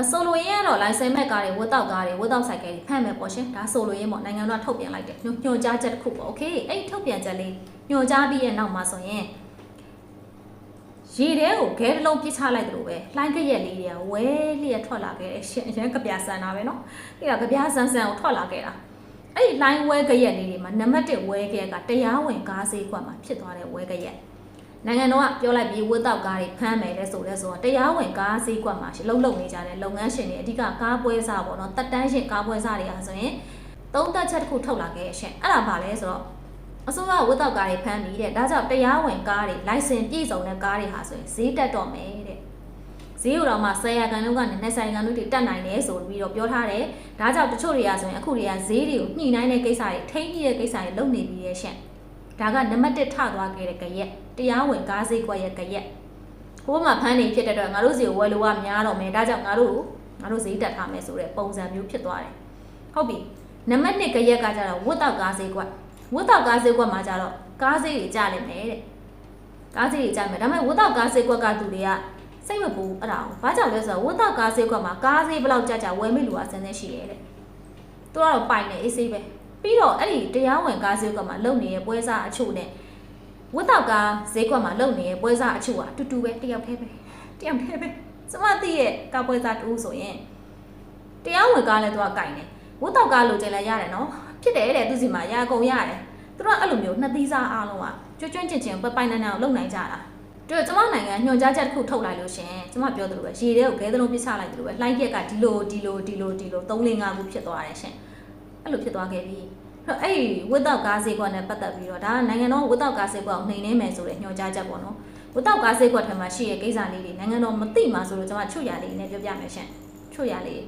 Speaker 1: အဆိုလိုရင်းကတော့ license မဲ့ကားတွေဝတ်တော့ကားတွေဝတ်တော့ဆိုင်ကယ်တွေဖမ်းမယ်ပေါ့ရှင်ဒါဆိုလိုရင်းပေါ့နိုင်ငံတော်ထုတ်ပြန်လိုက်တယ်ညွှန်ကြားချက်တစ်ခုပေါ့ okay အဲ့ထုတ်ပြန်ချက်လေးညွှန်ကြားပြီးရဲ့နောက်မှာဆိုရင် ရေထဲကိုခဲတစ်လုံးပြစ်ချလိုက်တယ်လို့ပဲလှိုင်းကရက်လေးတွေကဝဲလျက်ထွက်လာခဲ့တယ်ရှင်အရင်ကပြဆန်တာပဲเนาะအဲ့ဒါကပြဆန်ဆန်ကိုထွက်လာခဲ့တာအဲ့ဒီလှိုင်းဝဲကရက်လေးတွေမှာနံပါတ်1ဝဲကရက်ကတရားဝင်ကားစေးကွက်မှာဖြစ်သွားတဲ့ဝဲကရက်နိုင်ငံတော်ကပြောလိုက်ပြီးဝတ်တော့ကားတွေဖမ်းမယ်လဲဆိုလဲဆိုတော့တရားဝင်ကားစေးကွက်မှာလှုပ်လှုပ်နေကြတဲ့လုပ်ငန်းရှင်တွေအဓိကကားပွဲစားပေါ့နော်တက်တန်းရှင်ကားပွဲစားတွေဟာဆိုရင်သုံးသက်ချက်တစ်ခုထုတ်လာခဲ့ရှင်အဲ့ဒါဘာလဲဆိုတော့ အစိုးရဝတ်တော့ကားတွေဖမ်းပြီးတဲ့ဒါကြောင့်တရားဝင်ကားတွေလိုင်စင်ပြည့်စုံတဲ့ကားတွေဟာဆိုရင်ဈေးတက်တော့မယ်တဲ့ဈေးဥတော်မှာ10ရာခိုင်နှုန်းကနေ20ရာခိုင်နှုန်းတွေတက်နိုင်တယ်ဆိုပြီးတော့ပြောထားတယ်ဒါကြောင့်တချို့တွေကဆိုရင်အခုတွေကဈေးတွေကိုညှိနှိုင်းတဲ့ကိစ္စတွေထိန်းညှိတဲ့ကိစ္စတွေလုပ်နေပြီးရဲ့ရှင်ဒါကနံပါတ်1ထသွားခဲ့တဲ့ကြရက်တရားဝင်ကားဈေးကွက်ရဲ့ကြရက်ဟိုမှာဖမ်းနေဖြစ်တဲ့အတွက်ငါတို့စီကိုဝယ်လို့ကများတော့မယ်ဒါကြောင့်ငါတို့ငါတို့ဈေးတက်ထားမယ်ဆိုတဲ့ပုံစံမျိုးဖြစ်သွားတယ်ဟုတ်ပြီနံပါတ်2ကြရက်ကကြတော့ဝတ်တော့ကားဈေးကွက် ဝတ်တော့ကားဈေးကွက်မှာကြတော့ကားဈေးတွေကျလိမ့်မယ်တဲ့ကားဈေးတွေကျမယ်ဒါပေမဲ့ဝတ်တော့ကားဈေးကွက်ကသူတွေကစိတ်မပူအဲ့ဒါကိုဘာကြောင့်လဲဆိုတော့ဝတ်တော့ကားဈေးကွက်မှာကားဈေးဘယ်လောက်ကျကျဝယ်မိလူကစမ်းစမ်းရှိရဲ့တဲ့သူကတော့ပိုင်နေအေးဆေးပဲပြီးတော့အဲ့ဒီတရားဝင်ကားဈေးကွက်မှာလုံနေတဲ့ပွဲစားအချို့နဲ့ဝတ်တော့ကားဈေးကွက်မှာလုံနေတဲ့ပွဲစားအချို့ကအတူတူပဲတယောက်တည်းပဲတယောက်တည်းပဲစမသိရဲ့ကားပွဲစားတူဆိုရင်တရားဝင်ကားလဲသူကကင်တယ်ဝတ်တော့ကားလိုချင်လဲရတယ်နော် ဖြစ်တယ်တဲ့သူစီမှာရာကုန်ရတယ်သူတို့ကအဲ့လိုမျိုးနှစ်သီးစားအားလုံးကကျွတ်ကျွတ်ချင်ချင်ပပိုင်နန်းနန်းကိုလုံနိုင်ကြတာတို့ကျမနိုင်ငံညွှန်ကြားချက်တစ်ခုထုတ်လိုက်လို့ရှင်ကျမပြောသလိုပဲရေထဲကိုခဲသလုံးပစ်ချလိုက်သလိုပဲလှိုင်းရက်ကဒီလိုဒီလိုဒီလိုဒီလို3 4 5ခုဖြစ်သွားတယ်ရှင်အဲ့လိုဖြစ်သွားခဲ့ပြီအဲ့အဲ့ဝတ်တော့ကားစေးကွက်နဲ့ပတ်သက်ပြီးတော့ဒါနိုင်ငံတော်ဝတ်တော့ကားစေးကွက်ကိုနှိမ်နှင်းမယ်ဆိုတဲ့ညွှန်ကြားချက်ပေါ့နော်ဝတ်တော့ကားစေးကွက်ထဲမှာရှိတဲ့ကိစ္စလေးတွေနိုင်ငံတော်မသိမှဆိုလို့ကျမချွတ်ရလေးနဲ့ပြောပြမယ်ရှင်ချွတ်ရလေး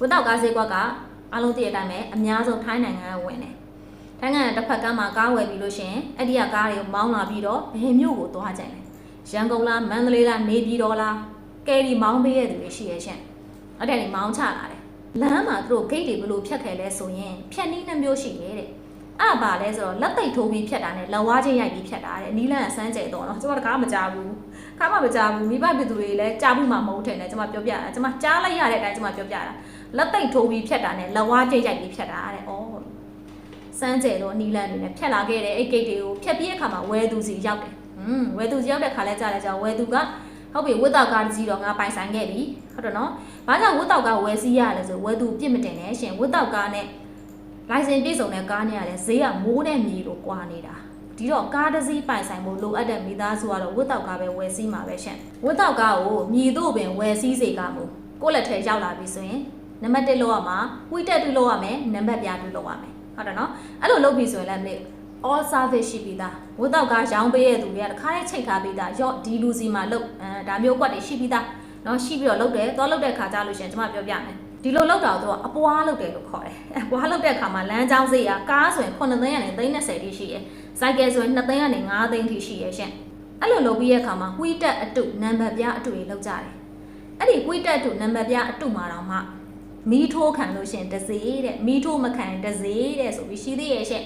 Speaker 1: ဝတ်တော့ကားစေးကွက်က အားလုံးသိတဲ့အတိုင်းပဲအများဆုံးထိုင်းနိုင်ငံကဝင်တယ်ထိုင်းနိုင်ငံတစ်ဖက်ကမ်းမှာကားဝယ်ပြီးလို့ရှင်အဲ့ဒီကကားတွေကိုမောင်းလာပြီးတော့ဘယ်မြို့ကိုသွားကြတယ်ရန်ကုန်လားမန္တလေးလားနေပြည်တော်လားကယ်ရီမောင်းပေးရတဲ့လူရှိရဲ့ရှင်အဲ့ဒါတွေမောင်းချလာတယ်လမ်းမှာသူတို့ဂိတ်တွေဘလို့ဖြတ်ခဲ့လဲဆိုရင်ဖြတ်နည်းနှမျိုးရှိတယ်တဲ့အဲ့ဘာလဲဆိုတော့လက်သိပ်ထိုးပြီးဖြတ်တာနဲ့လက်ဝါးချင်းရိုက်ပြီးဖြတ်တာတဲ့နီးလန်းအစမ်းကျဲတော့နော်ကျွန်မတကားမကြဘူးခါမှမကြဘူးမိဘပြည်သူတွေလည်းကြားဘူးမှမဟုတ်ထင်တယ်ကျွန်မပြောပြတာကျွန်မကြားလိုက်ရတဲ့အတိုင်းကျွန်မပြောပြတာ လက်သိပ်ထိုးပြီးဖြတ်တာနဲ့လက်ဝါးချင်းရိုက်ပြီးဖြတ်တာတဲ့ဩစမ်းကျဲတော့နီးလန်းနေနဲ့ဖြတ်လာခဲ့တဲ့အဲ့ဂိတ်တွေကိုဖြတ်ပြီးတဲ့အခါမှာဝဲသူစီရောက်တယ်อืมဝယ်သူကြောက်တဲ့ခါလဲကြားလဲကြောက်ဝယ်သူကဟုတ်ပြီဝတ်တောက်ကားတစ်စီးတော့ငါပိုင်ဆိုင်ခဲ့ပြီဟုတ်တယ်နော်ဘာကြောင့်ဝတ်တောက်ကားဝယ်စီးရလဲဆိုဝယ်သူပြစ်မတင်နဲ့ရှင်ဝတ်တောက်ကားနဲ့လိုင်စင်ပြည့်စုံတဲ့ကားနဲ့ကလည်းဈေးကမိုးနဲ့မြေလိုကွာနေတာဒီတော့ကားတစ်စီးပိုင်ဆိုင်ဖို့လိုအပ်တဲ့မိသားစုကတော့ဝတ်တောက်ကားပဲဝယ်စီးမှာပဲရှင်ဝတ်တောက်ကားကိုမြည်တို့ပင်ဝယ်စီးစေကမို့ကိုယ့်လက်ထဲရောက်လာပြီဆိုရင် နံပါတ်1လောက်ရမှာဝိတက်တူလောက်ရမယ်နံပါတ်ပြတူလောက်ရမယ်ဟုတ်တယ်နော်အဲ့လိုလုပ်ပြီဆိုရင်လည်းမေ all service ရှိပြီးသားဝတ်တော့ကရောင်းပေးရတဲ့သူတွေကတခါတည်းချိန်ထားပြီးသားရော့ဒီလူစီမှာလုတ်အဲဒါမျိုးကွက်တွေရှိပြီးသားเนาะရှိပြီးတော့လုတ်တယ်သွားလုတ်တဲ့ခါကြလို့ရှရင်ကျွန်မပြောပြမယ်ဒီလိုလုတ်တာတော့အပွားလုတ်တယ်လို့ခေါ်တယ်အပွားလုတ်တဲ့ခါမှာလမ်းကြောင်းစေးကကားဆိုရင်9သိန်းကနေ30တိရှိရယ်စိုက်ကယ်ဆိုရင်2သိန်းကနေ5သိန်းထိရှိရယ်ရှင်အဲ့လိုလုပ်ပြီးတဲ့ခါမှာဝီတက်အတုနံပါတ်ပြအတုတွေလောက်ကြတယ်အဲ့ဒီဝီတက်အတုနံပါတ်ပြအတုမှာတော့မှ မီးထိုးခံလို့ရှရင်တစ်စေးတဲ့မီးထိုးမခံတစ်စေးတဲ့ဆိုပြီးရှိသေးရဲ့ရှင့်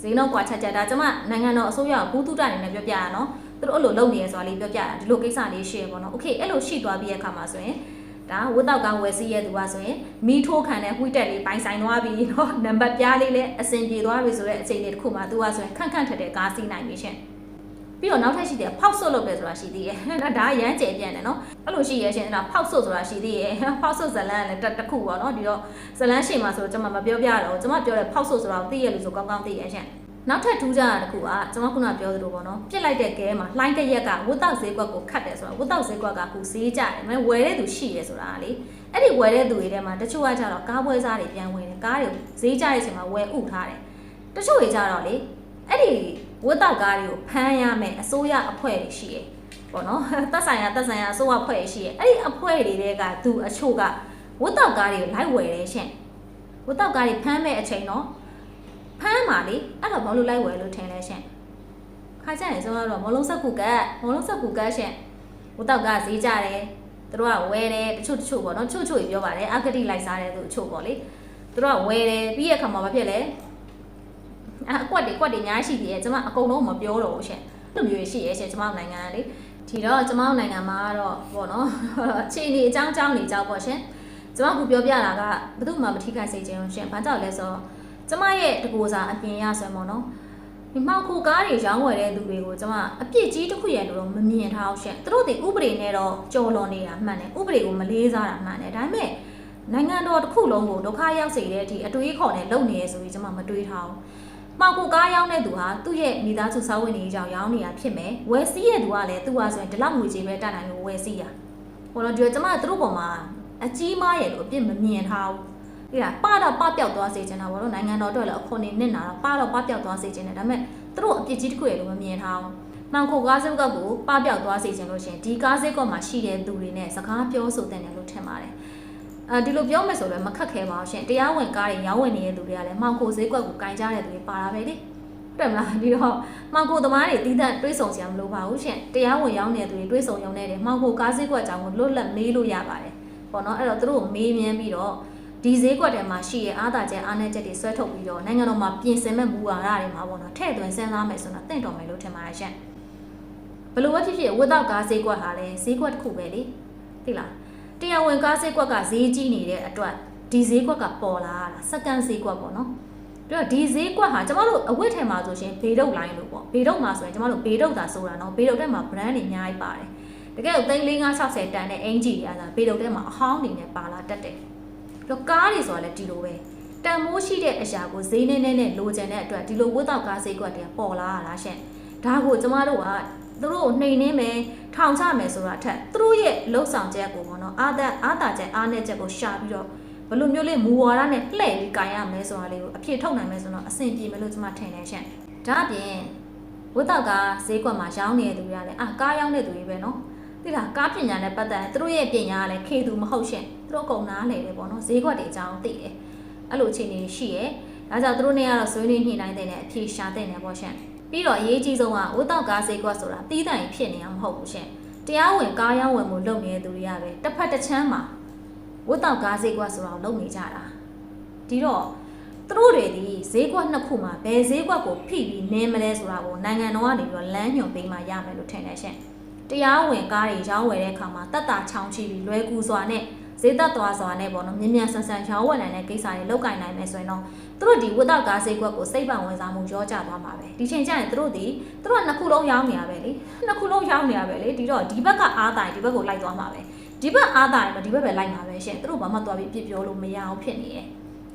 Speaker 1: ဈေးနှုန်းကွာချက်ချက်ဒါကျမနိုင်ငံတော်အစိုးရဘူးတုတအနေနဲ့ပြောပြရနော်သူတို့အဲ့လိုလုပ်နေရဆိုတာလေးပြောပြတာဒီလိုကိစ္စလေးရှိရပေါ့နော်โอเคအဲ့လိုရှိသွားပြီးရဲ့အခါမှာဆိုရင်ဒါဝတ်တော့ကဝယ်စီးရဲ့သူကဆိုရင်မီးထိုးခံတဲ့ဝှိတက်လေးပိုင်ဆိုင်သွားပြီเนาะနံပါတ်ပြားလေးလည်းအဆင်ပြေသွားပြီဆိုတဲ့အချိန်လေးတစ်ခုမှသူကဆိုရင်ခန့်ခန့်ထက်တဲ့ကားစီးနိုင်ပြီရှင် ပြီးတော့နောက်ထပ်ရှိတယ်ဖောက်ဆွတ်လုပ်တယ်ဆိုတာရှိသေးတယ်ဒါဒါရမ်းကျယ်ပြန့်တယ်နော်အဲ့လိုရှိရရှင်ဒါဖောက်ဆွတ်ဆိုတာရှိသေးတယ်ဖောက်ဆွတ်ဇလန်းလည်းတစ်ခုပေါ့နော်ဒီတော့ဇလန်းရှိမှာဆိုတော့ကျွန်မမပြောပြတော့ကျွန်မပြောတဲ့ဖောက်ဆွတ်ဆိုတာကိုသိရလို့ဆိုကောင်းကောင်းသိရရှင်နောက်ထပ်ထူးခြားတာတစ်ခုကကျွန်မခုနပြောသလိုပေါ့နော်ပြစ်လိုက်တဲ့ကဲမှာလှိုင်းတစ်ရက်ကဝတ်တောက်ဈေးကွက်ကိုခတ်တယ်ဆိုတော့ဝတ်တောက်ဈေးကွက်ကခုဈေးကြတယ်မဝယ်တဲ့သူရှိတယ်ဆိုတာလေအဲ့ဒီဝယ်တဲ့သူတွေထဲမှာတချို့ကကြတော့ကားပွဲစားတွေပြန်ဝင်တယ်ကားတွေဈေးကြတဲ့အချိန်မှာဝယ်ဥထားတယ်တချို့တွေကြတော့လေအဲ့ဒီ ဝတ်တောက်ကားတွေကိုဖမ်းရမယ်အစိုးရအဖွဲ့တွေရှိတယ်ပေါ့နော်သက်ဆိုင်ရာသက်ဆိုင်ရာအစိုးရအဖွဲ့တွေရှိတယ်အဲ့ဒီအဖွဲ့တွေတဲကသူအချို့ကဝတ်တောက်ကားတွေကိုလိုက်ဝယ်တယ်ရှင်ဝတ်တောက်ကားတွေဖမ်းမဲ့အချိန်တော့ဖမ်းပါလေအဲ့တော့ဘာလို့လိုက်ဝယ်လို့ထင်လဲရှင်ခါကြရင်ဆိုတော့မလုံးဆက်ကူကတ်မလုံးဆက်ကူကတ်ရှင်ဝတ်တောက်ကဈေးကြတယ်သူတို့ကဝယ်တယ်တချို့တချို့ပေါ့နော်ချို့ချို့ပြောပါတယ်အဂတိလိုက်စားတယ်သူအချို့ပေါ့လေသူတို့ကဝယ်တယ်ပြီးရခါမှာဘာဖြစ်လဲ အကွက်တွေကွက်တွေအများကြီးရှိသေးတယ်ကျွန်မအကုန်လုံးမပြောတော့ဘူးရှင်အဲ့လိုမျိုးရှိရဲ့ရှင်ကျွန်မနိုင်ငံကလေဒီတော့ကျွန်မနိုင်ငံမှာတော့ပေါ့နော်အခြေအနေအကြောင်းအကြောင်းတွေကြောက်ပေါ့ရှင်ကျွန်မကပြောပြတာကဘယ်သူမှမထိခိုက်စေချင်ဘူးရှင်ဘာကြောင့်လဲဆိုတော့ကျွန်မရဲ့တကူစာအပြင်ရဆိုရင်ပေါ့နော်ဒီမောက်ခုကားတွေရောင်းဝယ်တဲ့သူတွေကိုကျွန်မအပြစ်ကြီးတစ်ခုရဲ့လို့တော့မမြင်ထားအောင်ရှင်သူတို့တွေဥပဒေနဲ့တော့ကြော်လွန်နေတာမှန်တယ်ဥပဒေကိုမလေးစားတာမှန်တယ်ဒါပေမဲ့နိုင်ငံတော်တစ်ခုလုံးကိုဒုက္ခရောက်စေတဲ့အထိအတွေးခေါ်နဲ့လုပ်နေရဆိုပြီးကျွန်မမတွေးထားဘူး မှောက်ကိုကားရောင်းတဲ့သူဟာသူ့ရဲ့မိသားစုစောဝင်နေကြောင်ရောင်းနေတာဖြစ်မယ်ဝယ်စီးရဲ့သူကလည်းသူ့ဟာဆိုရင်ဒီလောက်ငွေကြေးပဲတတ်နိုင်လို့ဝယ်စီးရဟိုတော့ဒီကျွန်မသူတို့ပေါ်မှာအကြီးမားရဲ့လို့အပြစ်မမြင်ထားဘူးဒီကပတော့ပပျောက်သွားစေချင်တာပေါ့နော်နိုင်ငံတော်အတွက်လည်းအခွန်နေနစ်နာတော့ပတော့ပပျောက်သွားစေချင်တယ်ဒါပေမဲ့သူတို့အပြစ်ကြီးတစ်ခုရဲ့လို့မမြင်ထားဘူးမှောင်ခိုကားစကောက်ကိုပပျောက်သွားစေချင်လို့ရှင်ဒီကားစကောက်မှာရှိတဲ့သူတွေနဲ့စကားပြောဆိုတဲ့တယ်လို့ထင်ပါတယ်အဲ ဒီလိုပြောမယ်ဆိုလည်းမခက်ခဲပါဘူးရှင်တရားဝင်ကားတွေရောင်းဝင်နေတဲ့သူတွေကလည်းမှောင်ခိုဈေးကွက်ကိုကင်ကြတဲ့သူတွေပါတာပဲလေတွေ့မလားဒီတော့မှောင်ခိုသမားတွေတီးသန့်တွေးဆုံစရာမလိုပါဘူးရှင်တရားဝင်ရောင်းနေတဲ့သူတွေတွေးဆုံရုံနဲ့တယ်မှောင်ခိုကားဈေးကွက်အကြောင်းကိုလွတ်လပ်မေးလို့ရပါတယ်ပေါ့နော်အဲ့တော့သူတို့မေးမြန်းပြီးတော့ဒီဈေးကွက်ထဲမှာရှိရဲ့အားသာချက်အားနည်းချက်တွေဆွဲထုတ်ပြီးတော့နိုင်ငံတော်မှာပြင်ဆင်မဲ့မူဝါဒတွေမှာပေါ့နော်ထည့်သွင်းစဉ်းစားမယ်ဆိုတော့တင့်တော်မယ်လို့ထင်ပါတယ်ရှင်ဘလို့ပဲဖြစ်ဖြစ်ဝတ်တော့ကားဈေးကွက်ဟာလည်းဈေးကွက်တစ်ခုပဲလေသိလား တရားဝင်ကားဈေးကွက်ကဈေးကြီးနေတဲ့အတွက်ဒီဈေးကွက်ကပေါ်လာတာစက္ကန့်ဈေးကွက်ပေါ့နော်တော့ဒီဈေးကွက်ဟာကျမတို့အဝတ်ထဲမှာဆိုရှင်ဘေဒုတ်လိုင်းလို့ပေါ့ဘေဒုတ်မှာဆိုရင်ကျမတို့ဘေဒုတ်သာဆိုတာနော်ဘေဒုတ်ထဲမှာ brand တွေအများကြီးပါတယ်တကယ်ကိုသိန်း4560တန်တဲ့အင်ဂျီတွေကသာဘေဒုတ်ထဲမှာအဟောင်းနေနဲ့ပါလာတတ်တယ်တော့ကားတွေဆိုတာလည်းဒီလိုပဲတန်မိုးရှိတဲ့အရာကိုဈေးနေနေနဲ့လိုချင်တဲ့အတွက်ဒီလိုဝတ်တော့ကားဈေးကွက်တွေကပေါ်လာတာရှင်ဒါကိုကျမတို့က သူတို့နှိမ်နှင်းမယ်ထောင်ချမယ်ဆိုတာထက်သူတို့ရဲ့လှုပ်ဆောင်ချက်ကိုပေါ့နော်အာသာအာသာချက်အားနဲ့ချက်ကိုရှာပြီးတော့ဘလို့မျိုးလေးမူဝါဒနဲ့လှည့်ပြီးကြင်ရမယ်ဆိုတာလေးကိုအဖြစ်ထုတ်နိုင်မယ်ဆိုတော့အဆင်ပြေမယ်လို့ကျွန်မထင်တယ်ရှင်ဒါအပြင်ဝတ်တော့ကားဈေးကွက်မှာရောင်းနေတဲ့သူတွေကလည်းအာကားရောင်းတဲ့သူတွေပဲနော်သိလားကားပညာနဲ့ပတ်သက်သူတို့ရဲ့ပညာကလည်းခေသူမဟုတ်ရှင်သူတို့ကုန်နားလေတယ်ပေါ့နော်ဈေးကွက်တွေအကြောင်းသိတယ်အဲ့လိုအခြေအနေရှိရဲ့ဒါကြောင့်သူတို့နေကတော့ဆွေးနွေးညှိနှိုင်းတဲ့အဖြေရှာတဲ့နေပေါ့ရှင် ပြီးတော့အရေးကြီးဆုံးကဝတ်တော့ကားဈေးကွက်ဆိုတာတီးတိုင်ဖြစ်နေအောင်မဟုတ်ဘူးရှင်တရားဝင်ကားရောင်းဝင်မှုလုပ်နေတဲ့သူတွေကပဲတစ်ဖက်တစ်ချမ်းမှာဝတ်တော့ကားဈေးကွက်ဆိုတော့လုပ်နေကြတာဒီတော့သူတို့တွေဒီဈေးကွက်နှစ်ခုမှာဘယ်ဈေးကွက်ကိုဖိပြီးနင်းမလဲဆိုတာကိုနိုင်ငံတော်ကနေပြီးတော့လမ်းညွှန်ပေးမှရမယ်လို့ထင်တယ်ရှင်တရားဝင်ကားတွေရောင်းဝယ်တဲ့အခါမှာတက်တာချောင်းချပြီးလွယ်ကူစွာနဲ့ ဈေးသက်သွားစွာနဲ့ပေါ့နော်မြ мян ဆန်ဆန်ရောင်းဝယ်နိုင်တဲ့ကိစ္စတွေလောက်ကင်နိုင်မယ်ဆိုရင်တော့သူတို့ဒီဝတ်တော့ကားဈေးကွက်ကိုစိတ်ပန်ဝင်စားမှုရောကြသွားမှာပဲဒီချိန်ကျရင်သူတို့ဒီသူတို့ကနှစ်ခုလုံးရောင်းနေရပဲလေနှစ်ခုလုံးရောင်းနေရပဲလေဒီတော့ဒီဘက်ကအားတိုင်ဒီဘက်ကိုလိုက်သွားမှာပဲဒီဘက်အားတိုင်တော့ဒီဘက်ပဲလိုက်မှာပဲရှင်သူတို့ဘာမှသွားပြီးပြစ်ပြောလို့မရအောင်ဖြစ်နေရဲ့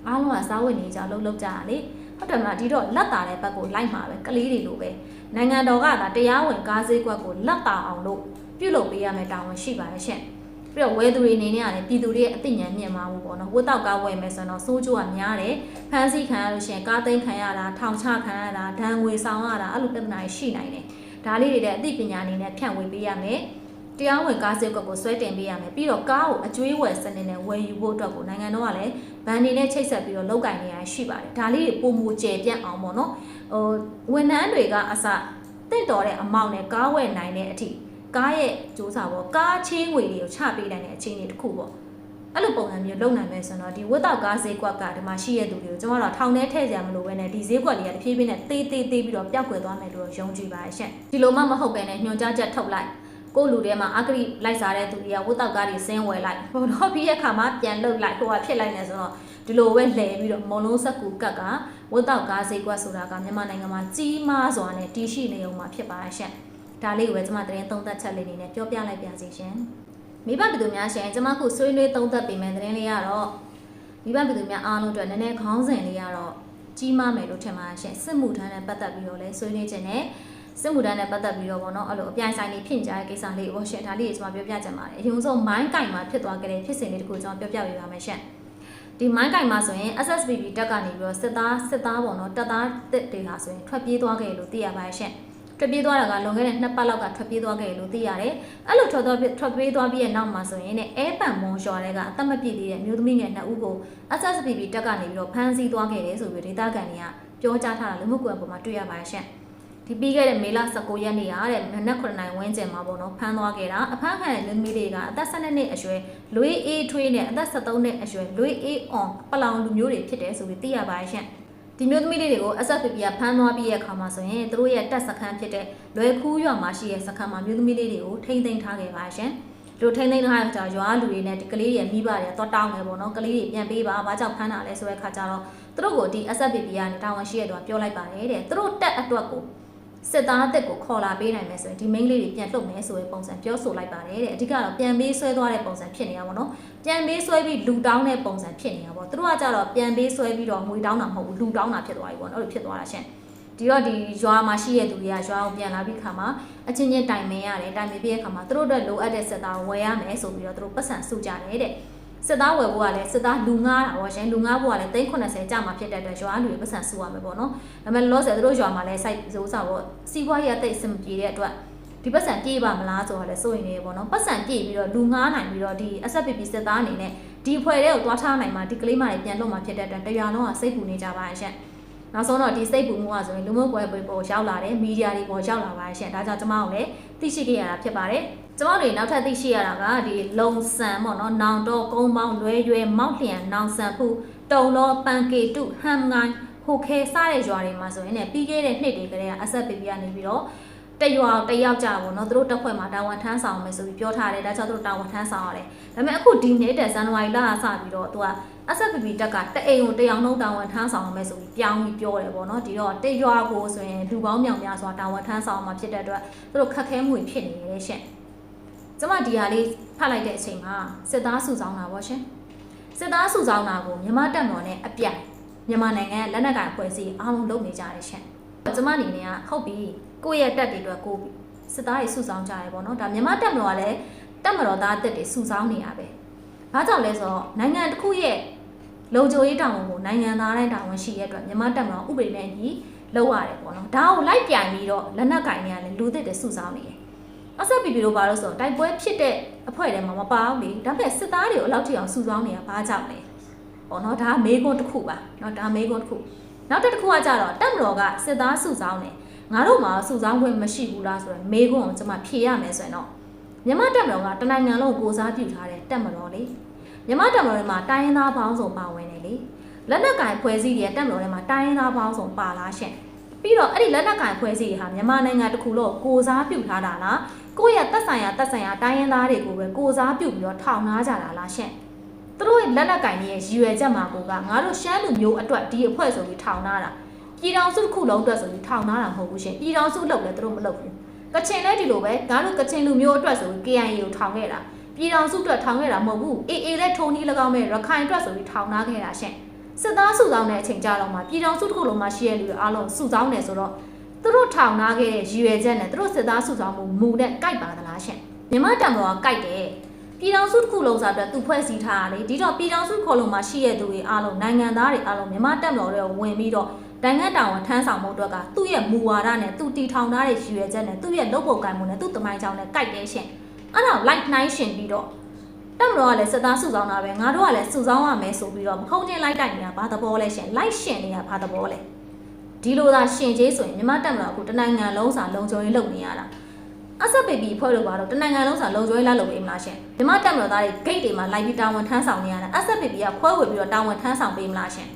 Speaker 1: အားလုံးကစားဝတ်နေကြလှုပ်လှုပ်ကြတာလေဟုတ်တယ်မလားဒီတော့လက်တာတဲ့ဘက်ကိုလိုက်မှာပဲကလေးတွေလိုပဲနိုင်ငံတော်ကဒါတရားဝင်ကားဈေးကွက်ကိုလက်တာအောင်လို့ပြုလုပ်ပေးရမယ်တာဝန်ရှိပါတယ်ရှင် ပြီးတော့ဝယ်သူတွေအနေနဲ့ကလည်းပြည်သူတွေရဲ့အသိဉာဏ်မြင့်မာမှုပေါ့နော်ဝတ်တော့ကားဝယ်မယ်ဆိုရင်တော့စိုးကျိုးကများတယ်ဖမ်းဆီးခံရလို့ရှိရင်ကားသိမ်းခံရတာထောင်ချခံရတာဒဏ်ငွေဆောင်ရတာအဲ့လိုပြဿနာတွေရှိနိုင်တယ်ဒါလေးတွေလည်းအသိပညာအနေနဲ့ဖြန့်ဝေပေးရမယ်တရားဝင်ကားစက်ကွက်ကိုဆွဲတင်ပေးရမယ်ပြီးတော့ကားကိုအကျွေးဝယ်စနစ်နဲ့ဝယ်ယူဖို့အတွက်ကိုနိုင်ငံတော်ကလည်းဗန်နေနဲ့ချိတ်ဆက်ပြီးတော့လောက်ကင်နေရရှိပါတယ်ဒါလေးတွေပုံမူကျယ်ပြန့်အောင်ပေါ့နော်ဟိုဝန်ထမ်းတွေကအစတင့်တော်တဲ့အမောင့်နဲ့ကားဝယ်နိုင်တဲ့အထိ ကားရဲ့စူးစမ်းပေါ့ကားချင်းငွေတွေကိုချပေးနိုင်တဲ့အခြေအနေတစ်ခုပေါ့အဲ့လိုပုံစံမျိုးလုပ်နိုင်မယ်ဆိုတော့ဒီဝတ်တော့ကားဈေးကွက်ကဒီမှာရှိရတဲ့သူတွေကိုကျွန်တော်တို့ထောင်ထဲထည့်ကြမလို့ပဲနဲ့ဒီဈေးကွက်တွေကတဖြည်းဖြည်းနဲ့တေးတေးတေးပြီးတော့ပျောက်ကွယ်သွားမယ်လို့ယုံကြည်ပါတယ်ရှင့်ဒီလိုမှမဟုတ်ပဲနဲ့ညွှန်ကြားချက်ထုတ်လိုက်ကိုယ့်လူထဲမှာအဂရိလိုက်စားတဲ့သူတွေကဝတ်တော့ကားတွေဆင်းဝယ်လိုက်ဟိုတော့ပြီးရဲ့ခါမှာပြန်လုတ်လိုက်ဟိုကဖြစ်လိုက်နေဆိုတော့ဒီလိုပဲလှည့်ပြီးတော့မုံလုံးဆက်ကူကက်ကဝတ်တော့ကားဈေးကွက်ဆိုတာကမြန်မာနိုင်ငံမှာကြီးမားစွာနဲ့တည်ရှိနေုံမှာဖြစ်ပါရှင့် ဒါလေးကိုပဲကျွန်မသတင်းသုံးသပ်ချက်လေးနေနဲ့ပြောပြလိုက်ပါစီရှင်မိဘပြည်သူများရှင်ကျွန်မခုဆွေးနွေးသုံးသပ်ပေးမယ်သတင်းလေးကတော့မိဘပြည်သူများအားလုံးအတွက်နည်းနည်းခေါင်းစဉ်လေးကတော့ကြီးမားမယ်လို့ထင်ပါရှင်စစ်မှုထမ်းနဲ့ပတ်သက်ပြီးတော့လဲဆွေးနွေးခြင်းနဲ့စစ်မှုထမ်းနဲ့ပတ်သက်ပြီးတော့ဗောနော်အဲ့လိုအပြိုင်ဆိုင်လေးဖြစ်ကြတဲ့ကိစ္စလေးကိုရှင်ဒါလေးကိုကျွန်မပြောပြချင်ပါတယ်အရင်ဆုံးမိုင်းကင်မှာဖြစ်သွားကြတဲ့ဖြစ်စဉ်လေးတခုကျွန်တော်ပြောပြပေးပါမယ်ရှင်ဒီမိုင်းကင်မှာဆိုရင် SSBB တက်ကနေပြီးတော့စစ်သားစစ်သားပေါ့နော်တပ်သားတစ်တွေဟာဆိုရင်ထွက်ပြေးသွားခဲ့လို့သိရပါတယ်ရှင် ထွက်ပြေးသွားတာကလွန်ခဲ့တဲ့နှစ်ပတ်လောက်ကထွက်ပြေးသွားခဲ့လို့သိရတယ်။အဲ့လိုထွက်သွားထွက်ပြေးသွားပြီးရဲ့နောက်မှာဆိုရင်ねအဲပန်မွန်ရွာတွေကအသက်မပြည့်သေးတဲ့မျိုးသမီးငယ်နှစ်ဦးကို SSBB တက်ကနေပြီးတော့ဖမ်းဆီးသွားခဲ့တယ်ဆိုပြီးဒေသခံတွေကပြောကြားထားတာလူမှုကွန်ရက်ပေါ်မှာတွေ့ရပါတယ်ရှင့်။ဒီပြီးခဲ့တဲ့မေလ19ရက်နေ့ကတဲ့မနက်9နာရီဝန်းကျင်မှာပေါ့နော်ဖမ်းသွားခဲ့တာအဖမ်းခံတဲ့လူမျိုးတွေကအသက်12နှစ်အရွယ်လွေးအေးထွေးနဲ့အသက်73နှစ်အရွယ်လွေးအေးအောင်ပလောင်လူမျိုးတွေဖြစ်တယ်ဆိုပြီးသိရပါတယ်ရှင့်။ ဒီမျိုးသမီးလေးတွေကို SFPP ကဖမ်းသွားပြီးရဲ့အခါမှာဆိုရင်သူတို့ရဲ့တက်စခန်းဖြစ်တဲ့လွယ်ခူးရွာမှာရှိတဲ့စခန်းမှာမျိုးသမီးလေးတွေကိုထိမ့်သိမ်းထားခဲ့ပါရှင်။လူထိမ့်သိမ်းထားတဲ့အခါကျရွာလူတွေနဲ့ဒီကလေးတွေမိဘတွေတော့တောင်းနေပေါ့နော်။ကလေးတွေပြန်ပေးပါ။ဘာကြောင့်ဖမ်းတာလဲဆိုတဲ့အခါကျတော့သူတို့ကိုဒီ SFPP ကနေတာဝန်ရှိရတော့ပြောလိုက်ပါတယ်တဲ့။သူတို့တက်အတွက်ကို စစ်သားအသက်ကိုခေါ်လာပေးနိုင်မယ်ဆိုရင်ဒီ main လေးတွေပြန်လှုပ်မယ်ဆိုတဲ့ပုံစံပြောဆိုလိုက်ပါတယ်တဲ့အဓိကတော့ပြန်ပေးဆွဲသွားတဲ့ပုံစံဖြစ်နေတာပေါ့နော်ပြန်ပေးဆွဲပြီးလူတောင်းတဲ့ပုံစံဖြစ်နေတာပေါ့သူတို့ကကြတော့ပြန်ပေးဆွဲပြီးတော့ငွေတောင်းတာမဟုတ်ဘူးလူတောင်းတာဖြစ်သွားပြီပေါ့နော်အဲ့လိုဖြစ်သွားတာရှင်ဒီတော့ဒီရွာမှာရှိတဲ့သူတွေကရွာကိုပြန်လာပြီးခါမှာအချင်းချင်းတိုင်ပင်ရတယ်တိုင်ပင်ပြီးတဲ့ခါမှာသူတို့အတွက်လိုအပ်တဲ့စစ်သားဝယ်ရမယ်ဆိုပြီးတော့သူတို့ပတ်စံစုကြတယ်တဲ့ စစ်သားဝယ်ဖို့ကလည်းစစ်သားလူငားတာပေါ့ရှင်လူငားဖို့ကလည်း380ကျမှာဖြစ်တဲ့အတွက်ရွာလူတွေပတ်စံစုရမယ်ပေါ့နော်ဒါပေမဲ့လောဆယ်သူတို့ရွာမှာလည်းစိုက်စိုးစားပေါ့စီးပွားရေးအသိအစမပြေတဲ့အတွက်ဒီပတ်စံပြေးပါမလားဆိုတော့လည်းစိုးရင်နေပေါ့နော်ပတ်စံပြေးပြီးတော့လူငားနိုင်ပြီးတော့ဒီ SFPP စစ်သားအနေနဲ့ဒီဖွဲ့တဲ့ကိုသွားထားနိုင်မှာဒီကလေးမတွေပြန်လွတ်မှာဖြစ်တဲ့အတွက်တရားလုံးကစိတ်ပူနေကြပါရဲ့ရှင်နောက်ဆုံးတော့ဒီစိတ်ပူမှုကဆိုရင်လူမှုကွယ်ပေါ်ရောက်လာတယ်မီဒီယာတွေပေါ်ရောက်လာပါရဲ့ရှင်ဒါကြောင့်ကျွန်မတို့လည်းသိရှိခဲ့ရတာဖြစ်ပါတယ် ကျမတို့နောက်ထပ်သိရှိရတာကဒီလုံဆန်ပေါ့နော်နောင်တော့ကုန်းပေါင်းလွဲရွဲမောက်လျံနောင်ဆန်ဖူတုံတော့ပန်ကေတုဟမ်ငိုင်းဟိုခဲစားတဲ့ရွာတွေမှာဆိုရင်လည်းပြီးခဲ့တဲ့နှစ်တွေကတည်းကအဆက်ပီပီကနေပြီးတော့တရွာတယောက်ကြပေါ့နော်သူတို့တက်ဖွဲ့မှာတာဝန်ထမ်းဆောင်မယ်ဆိုပြီးပြောထားတယ်ဒါကြောင့်သူတို့တာဝန်ထမ်းဆောင်ရတယ်ဒါပေမဲ့အခုဒီနေ့တဲ့ဇန်နဝါရီလကစပြီးတော့သူက SFPP တက်ကတအိမ်ကိုတယောက်နှုတ်တာဝန်ထမ်းဆောင်မယ်ဆိုပြီးပြောင်းပြီးပြောတယ်ပေါ့နော်ဒီတော့တရွာကိုဆိုရင်လူပေါင်းမြောင်များစွာတာဝန်ထမ်းဆောင်မှာဖြစ်တဲ့အတွက်သူတို့ခက်ခဲမှုဖြစ်နေတယ်ရှင့် ကျမဒီဟာလေးဖတ်လိုက်တဲ့အချိန်မှာစစ်သားစုဆောင်တာပေါ့ရှင်စစ်သားစုဆောင်တာကိုမြန်မာတပ်မတော်နဲ့အပြိုင်မြန်မာနိုင်ငံလက်နက်ကိုင်ဖွဲ့စည်းအားလုံးလုပ်နေကြတယ်ရှင်ကျမအနေနဲ့ကဟုတ်ပြီကိုယ့်ရဲ့တက်တွေအတွက်ကိုစစ်သားတွေစုဆောင်ကြရပေါ့နော်ဒါမြန်မာတက်မတော်ကလည်းတက်မတော်သားတက်တွေစုဆောင်နေရပဲဘာကြောင့်လဲဆိုတော့နိုင်ငံတစ်ခုရဲ့လုံခြုံရေးတာဝန်ကိုနိုင်ငံသားတိုင်းတာဝန်ရှိရတဲ့အတွက်မြန်မာတက်မတော်ဥပဒေနဲ့ညီလောက်ရတယ်ပေါ့နော်ဒါကိုလိုက်ပြိုင်ပြီးတော့လက်နက်ကင်တွေကလည်းလူသစ်တွေစုဆောင်နေတယ် SPP လို့ပါလို့ဆိုတိုက်ပွဲဖြစ်တဲ့အဖွဲ့ထဲမှာမပါဘူးလေဒါပေမဲ့စစ်သားတွေကိုအလောက်ထိအောင်စုဆောင်းနေတာဘာကြောင့်လဲဟောနော်ဒါမေးခွန်းတစ်ခုပါနော်ဒါမေးခွန်းတစ်ခုနောက်တစ်ခုကကြတော့တပ်မတော်ကစစ်သားစုဆောင်းတယ်ငါတို့မှာစုဆောင်းခွင့်မရှိဘူးလားဆိုတော့မေးခွန်းကိုကျွန်မဖြေရမယ်ဆိုရင်တော့မြမတပ်မတော်ကတနိုင်ငံလုံးကိုစားပြုထားတဲ့တပ်မတော်လေမြမတပ်မတော်တွေမှာတိုင်းရင်းသားပေါင်းစုံပါဝင်တယ်လေလက်နက်ကင်ဖွဲ့စည်းတဲ့တပ်မတော်တွေမှာတိုင်းရင်းသားပေါင်းစုံပါလားရှင် ပြီးတော့အဲ့ဒီလက်နက်ကင်ဖွဲ့စည်းတွေဟာမြန်မာနိုင်ငံတစ်ခုလုံးကိုစားပြုထားတာလားကိုယ့်ရဲ့တက်ဆိုင်ရာတက်ဆိုင်ရာတိုင်းရင်းသားတွေကိုပဲကိုစားပြုပြီးတော့ထောင်ထားကြတာလားရှင်
Speaker 2: သူတို့ရဲ့လက်နက်ကင်ရဲ့ရည်ရွယ်ချက်မှာကိုကငါတို့ရှမ်းလူမျိုးအတွက်ဒီအဖွဲ့ဆိုပြီးထောင်ထားတာပြည်တော်စုတစ်ခုလုံးအတွက်ဆိုပြီးထောင်ထားတာမဟုတ်ဘူးရှင်ပြည်တော်စုလုပ်လည်းသူတို့မလုပ်ဘူးကချင်လည်းဒီလိုပဲငါတို့ကချင်လူမျိုးအတွက်ဆိုပြီး KIA ကိုထောင်ခဲ့တာပြည်တော်စုအတွက်ထောင်ခဲ့တာမဟုတ်ဘူး AA လည်းထုံနီး၎င်းမဲ့ရခိုင်အတွက်ဆိုပြီးထောင်ထားခဲ့တာရှင် စစ်သားစုဆောင်တဲ့အချိန်ကြာတော့မှပြည်တော်စုတစ်ခုလုံးမှာရှိတဲ့လူတွေအားလုံးစုဆောင်တယ်ဆိုတော့သူတို့ထောင်ထားခဲ့တဲ့ရည်ရွယ်ချက်နဲ့သူတို့စစ်သားစုဆောင်မှုမူနဲ့ကြိုက်ပါသလားရှင်မြန်မာတံမောကကြိုက်တယ်ပြည်တော်စုတစ်ခုလုံးစားအတွက်သူဖွဲ့စည်းထားတာလေဒီတော့ပြည်တော်စုခေါ်လုံးမှာရှိရတဲ့သူတွေအားလုံးနိုင်ငံသားတွေအားလုံးမြန်မာတပ်မတော်တွေဝင်ပြီးတော့နိုင်ငံတာဝန်ထမ်းဆောင်မှုအတွက်ကသူ့ရဲ့မူဝါဒနဲ့သူတီထောင်ထားတဲ့ရည်ရွယ်ချက်နဲ့သူ့ရဲ့လုပ်ပုံကိုင်မှုနဲ့သူ့တမိုင်းကြောင်းနဲ့ကြိုက်တဲ့ရှင်အဲ့ဒါကို like နှိုင်းရှင်ပြီးတော့ တပ်မတော်ကလည်းစစ်သားစုဆောင်တာပဲငါတို့ကလည်းစုဆောင်ရမယ်ဆိုပြီးတော့မခုံချင်းလိုက်တိုက်နေတာဘာသဘောလဲရှင် like ရှင်နေတာဘာသဘောလဲဒီလိုသာရှင်ကျေးဆိုရင်မြန်မာတပ်မတော်ကတနိုင်ငံလုံးစာလုံခြုံရေးလုပ်နေရတာအဆက်ပေပီဖွဲ့လို့ပါတော့တနင်္ဂနွေလုံးစာလုံကျွေးလာလို့ပေးမလားရှင်မြမတက်မတော်သားတွေဂိတ်တွေမှာလိုက်ပြီးတာဝန်ထမ်းဆောင်နေရတာအဆက်ပေပီကခွဲဝေပြီးတော့တာဝန်ထမ်းဆောင်ပေးမလားရှင်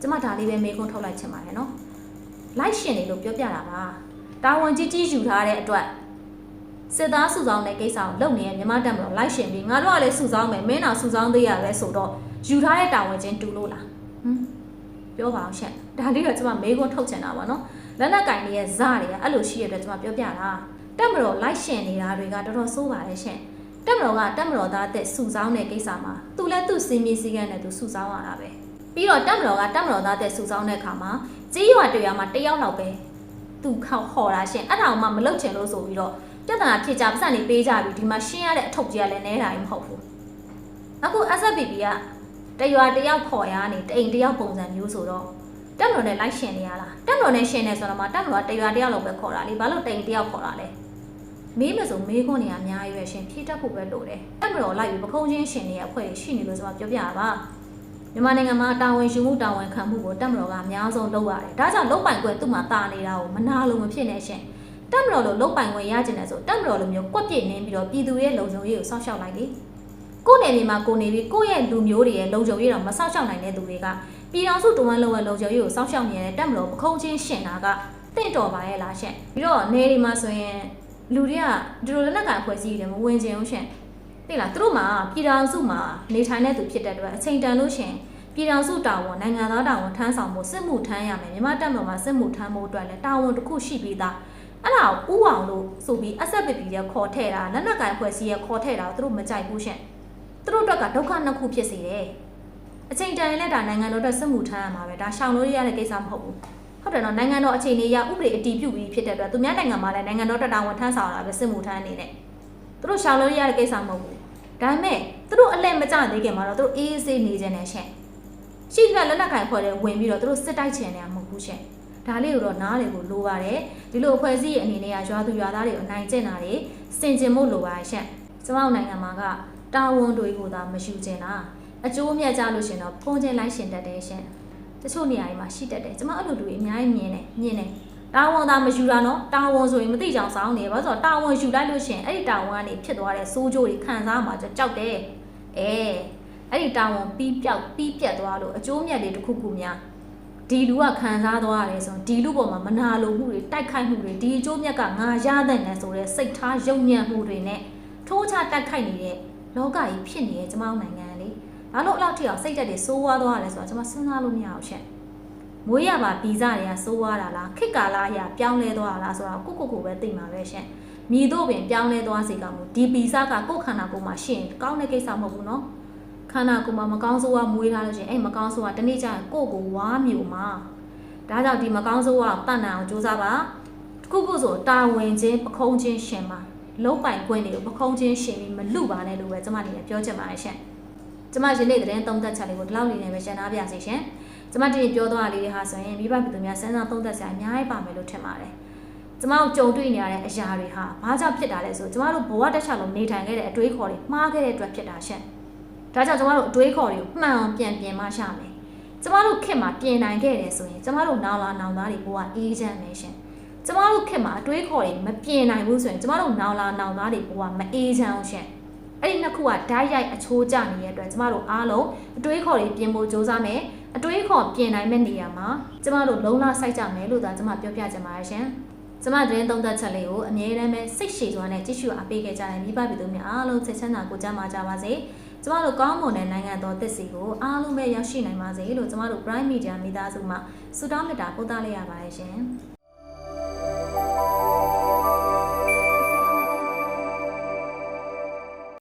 Speaker 2: ကျမဒါလေးပဲမေးခွန်းထုတ်လိုက်ချင်ပါတယ်နော်လိုက်ရှင်နေလို့ပြောပြတာပါတာဝန်ကြီးကြီးယူထားတဲ့အတွက် စစ်သားစုဆောင်တဲ့ကိစ္စကိုလုပ်နေတဲ့မြမတက်မတော်လိုက်ရှင်ပြီးငါတို့ကလည်းစုဆောင်မယ်မင်းတော်စုဆောင်သေးရပဲဆိုတော့ယူထားတဲ့တာဝန်ချင်းတူလို့လားဟမ်ပြောပါအောင်ရှင်ဒါလေးတော့ကျမမေးခွန်းထုတ်ချင်တာပါနော်လက်နက်ကင်တွေရဲ့ဇာတွေကအဲ့လိုရှိရတဲ့အတွက်ကျမပြောပြတာတက်မတော်လိုက်ရှင်နေတာတွေကတော်တော်ဆိုးပါတယ်ရှင်တက်မတော်ကတက်မတော်သားတဲ့စုဆောင်းတဲ့ကိစ္စမှာသူလည်းသူစီမီစီကန်းနဲ့သူစုဆောင်းရတာပဲပြီးတော့တက်မတော်ကတက်မတော်သားတဲ့စုဆောင်းတဲ့အခါမှာကြေးရွာတွေ့ရမှာတယောက်လောက်ပဲသူခောက်ခေါ်တာရှင်အဲ့ဒါမှမလုပ်ချင်လို့ဆိုပြီးတော့ ပြဿနာဖြစ်ကြပတ်စံနေပေးကြပြီးဒီမှာရှင်းရတဲ့အထုပ်ကြီးကလည်းနဲတာမဟုတ်ဘူးအခု SFPP ကတရွာတယောက်ခေါ်ရနေတိမ်တယောက်ပုံစံမျိုးဆိုတော့တက်မတော်နဲ့လိုက်ရှင်နေရလားတက်မတော်နဲ့ရှင်နေဆိုတော့မှတက်မတော်ကတရွာတယောက်လောက်ပဲခေါ်တာလေဘာလို့တိမ်တယောက်ခေါ်တာလဲမေးမဆိုမေးခွန်းနေရအများကြီးပဲရှင်ဖြည့်တတ်ဖို့ပဲလိုတယ်။အဲ့မတော်လိုက်ပြီးပခုံးချင်းရှင်နေရအဖွဲ့ရှိနေလို့ကျွန်မပြောပြရပါ။မြန်မာနိုင်ငံမှာတာဝန်ယူမှုတာဝန်ခံမှုကိုတက်မတော်ကအများဆုံးလုပ်ရတယ်။ဒါကြောင့်လုပ်ပိုင်ခွင့်သူ့မှာတာနေတာကိုမနာလို့မဖြစ်နေရှင်။ တက်မတော်လို့လုပ်ပိုင်ခွင့်ရကျင်တယ်ဆိုတက်မတော်လိုမျိုးကွက်ပြစ်နေပြီးတော့ပြည်သူရဲ့လုံခြုံရေးကိုစောင့်ရှောက်လိုက်လေ။ကိုယ်နယ်မြေမှာကိုယ်နေပြီးကိုယ့်ရဲ့လူမျိုးတွေရဲ့လုံခြုံရေးတော့မစောင့်ရှောက်နိုင်တဲ့သူတွေကပြည်တော်စုတဝန်လုံးရဲ့လုံခြုံရေးကိုစောင့်ရှောက်နေတဲ့တက်မတော်ပခုံးချင်းရှင်တာကတင့်တော်ပါရဲ့လားရှင်။ပြီးတော့နေဒီမှာဆိုရင်လူတွေကဒီလိုလက်နက်ကန်ဖွဲ့စည်းတယ်မဝင်ချင်ဘူးရှင်သိလားသူတို့မှာပြည်တော်စုမှာနေထိုင်တဲ့သူဖြစ်တဲ့အတွက်အချိန်တန်လို့ရှင်ပြည်တော်စုတာဝန်နိုင်ငံသားတာဝန်ထမ်းဆောင်မှုစစ်မှုထမ်းရမယ်မြန်မာတပ်မတော်မှာစစ်မှုထမ်းမှုအတွက်လည်းတာဝန်တစ်ခုရှိပြီးသား အဲ့ဒါကိုဥအောင်လို့ဆိုပြီး SFPP ရဲ့ခေါ်ထဲ့တာလက်နက်ကန်ဖွဲ့စည်းရဲ့ခေါ်ထဲ့တာကိုသူတို့မကြိုက်ဘူးရှင်သူတို့အတွက်ကဒုက္ခနှစ်ခုဖြစ်စေတယ်အချိန်တန်ရင်လည်းဒါနိုင်ငံတော်အတွက်စစ်မှုထမ်းရမှာပဲဒါရှောင်လို့ရတဲ့ကိစ္စမဟုတ်ဘူးဟုတ်တယ်နော်နိုင်ငံတော်အခြေအနေအရဥပဒေအတည်ပြုပြီးဖြစ်တဲ့အတွက်သူများနိုင်ငံမှာလည်းနိုင်ငံတော်တပ်တာဝန်ထမ်းဆောင်ရတာပဲစစ်မှုထမ်းအနေနဲ့သူတို့ရှောင်လို့ရတဲ့ကိစ္စမဟုတ်ဘူးဒါပေမဲ့သူတို့အလဲမကြသေးခင်မှာတော့သူတို့အေးအေးဆေးနေကြတယ်ရှင့်ရှိတဲ့လက်နက်ကိုင်ဖွဲ့တဲ့ဝင်ပြီးတော့သူတို့စစ်တိုက်ချင်နေတာမဟုတ်ဘူးရှင့် ဒါလေးကိုတော့နားလေကိုလိုပါတယ်ဒီလိုအဖွဲ့အစည်းရဲ့အနေနဲ့ကရွာသူရွာသားတွေကိုအနိုင်ကျင့်တာတွေစင်ကျင်မှုလိုပါရှင့်ကျမတို့နိုင်ငံမှာကတာဝန်တွေကိုသာမယူကျင်တာအကျိုးမြတ်ကြလို့ရှင်တော့ဖုံးချင်းလိုက်ရှင်တတ်တယ်ရှင့်တချို့နေရာတွေမှာရှိတတ်တယ်ကျွန်မအဲ့လိုလူတွေအများကြီးမြင်တယ်မြင်တယ်တာဝန်သာမယူတာနော်တာဝန်ဆိုရင်မသိကြအောင်စောင်းနေဘာလို့ဆိုတော့တာဝန်ယူလိုက်လို့ရှရင်အဲ့ဒီတာဝန်ကနေဖြစ်သွားတဲ့စိုးကြိုးတွေခံစားမှာကြောက်တယ်အဲအဲ့ဒီတာဝန်ပြီးပြောက်ပြီးပြတ်သွားလို့အကျိုးမြတ်တွေတစ်ခုခုများ ဒီလူကခံစားသွားရတယ်ဆိုရင်ဒီလူပေါ်မှာမနာလိုမှုတွေတိုက်ခိုက်မှုတွေဒီအကျိုးမြတ်ကငါရတဲ့နဲ့ဆိုတဲ့စိတ်ထားယုံညံ့မှုတွေနဲ့ထိုးချတိုက်ခိုက်နေတဲ့လောကကြီးဖြစ်နေတဲ့ကျမတို့နိုင်ငံလေဘာလို့အဲ့လောက်ထိအောင်စိတ်တက်တွေစိုးဝါးသွားရလဲဆိုတော့ကျွန်မစဉ်းစားလို့မရအောင်ရှင့်မွေးရပါဗီဇတွေကစိုးွားတာလားခေတ်ကာလအရာပြောင်းလဲသွားတာလားဆိုတော့ကိုကိုကိုပဲသိမှာပဲရှင်မြည်တို့ပင်ပြောင်းလဲသွားစေကမူဒီဗီဇကကိုယ့်ခန္ဓာကိုယ်မှာရှင်ကောင်းတဲ့ကိစ္စမဟုတ်ဘူးနော် ခန္ဓာကိုယ်မှာမကောင်းဆိုးကမွေးထားလို့ရှင်အဲ့မကောင်းဆိုးကတနေ့ကျရင်ကိုယ့်ကိုဝါမျိုးမှာဒါကြောင့်ဒီမကောင်းဆိုးကတတ်နိုင်အောင်ကြိုးစားပါတစ်ခုခုဆိုတာဝန်ချင်းပခုံးချင်းရှင်ပါလုံးပိုင်ခွင့်တွေကိုပခုံးချင်းရှင်ပြီးမလူပါနဲ့လို့ပဲကျွန်မအနေနဲ့ပြောချင်ပါတယ်ရှင်ကျွန်မယနေ့သတင်းသုံးသက်ချက်လေးကိုဒီလောက်လေးနဲ့ပဲရှင်းထားပါစေရှင်ကျမတင်ပြောသွားတာလေးတွေဟာဆိုရင်မိဘပြည်သူများစမ်းစာသုံးသက်စရာအများကြီးပါမယ်လို့ထင်ပါတယ်။ကျမတို့ကြုံတွေ့နေရတဲ့အရာတွေဟာဘာကြောင့်ဖြစ်တာလဲဆိုကျမတို့ဘဝတစ်ခြားလုံးနေထိုင်ခဲ့တဲ့အတွေးခေါ်တွေမှားခဲ့တဲ့အတွက်ဖြစ်တာရှင့်။ ဒါကြောင့်ကျမတို့အတွေးခေါ်တွေကိုမှန်အောင်ပြန်ပြင်မှရှာမယ်။ကျမတို့ခေတ်မှာပြင်နိုင်ခဲ့တယ်ဆိုရင်ကျမတို့နောင်လာနောင်သားတွေဘဝအေးချမ်းမယ်ရှင်။ကျမတို့ခေတ်မှာအတွေးခေါ်တွေမပြင်နိုင်ဘူးဆိုရင်ကျမတို့နောင်လာနောင်သားတွေဘဝမအေးချမ်းအောင်ရှင့်။အဲ့ဒီနှစ်ခုကဓာတ်ရိုက်အချိုးကျနေတဲ့အတွက်ကျမတို့အားလုံးအတွေးခေါ်တွေပြင်ဖို့ကြိုးစားမယ်။အတွေးခေါ်ပြင်နိုင်မဲ့နေရာမှာကျမတို့လုံလစိုက်ကြမယ်လို့သာကျမပြောပြချင်ပါတယ်ရှင်။ကျမသတင်းသုံးသက်ချက်လေးကိုအမြဲတမ်းပဲစိတ်ရှည်စွာနဲ့ကြည့်ရှုအားပေးခဲ့ကြတဲ့မိဘပြည်သူများအားလုံးစိတ်ချမ်းသာကိုကြမှာကြပါစေ။
Speaker 1: ကျမတို့ကောင်းမွန်တဲ့နိုင်ငံတော်သစ်စီကိုအားလုံးပဲရောက်ရှိနိုင်ပါစေလို့ကျမတို့ Prime Media မိသားစုမှဆုတောင်းမေတ္တာပို့သလိုက်ရပါတယ်ရှင်။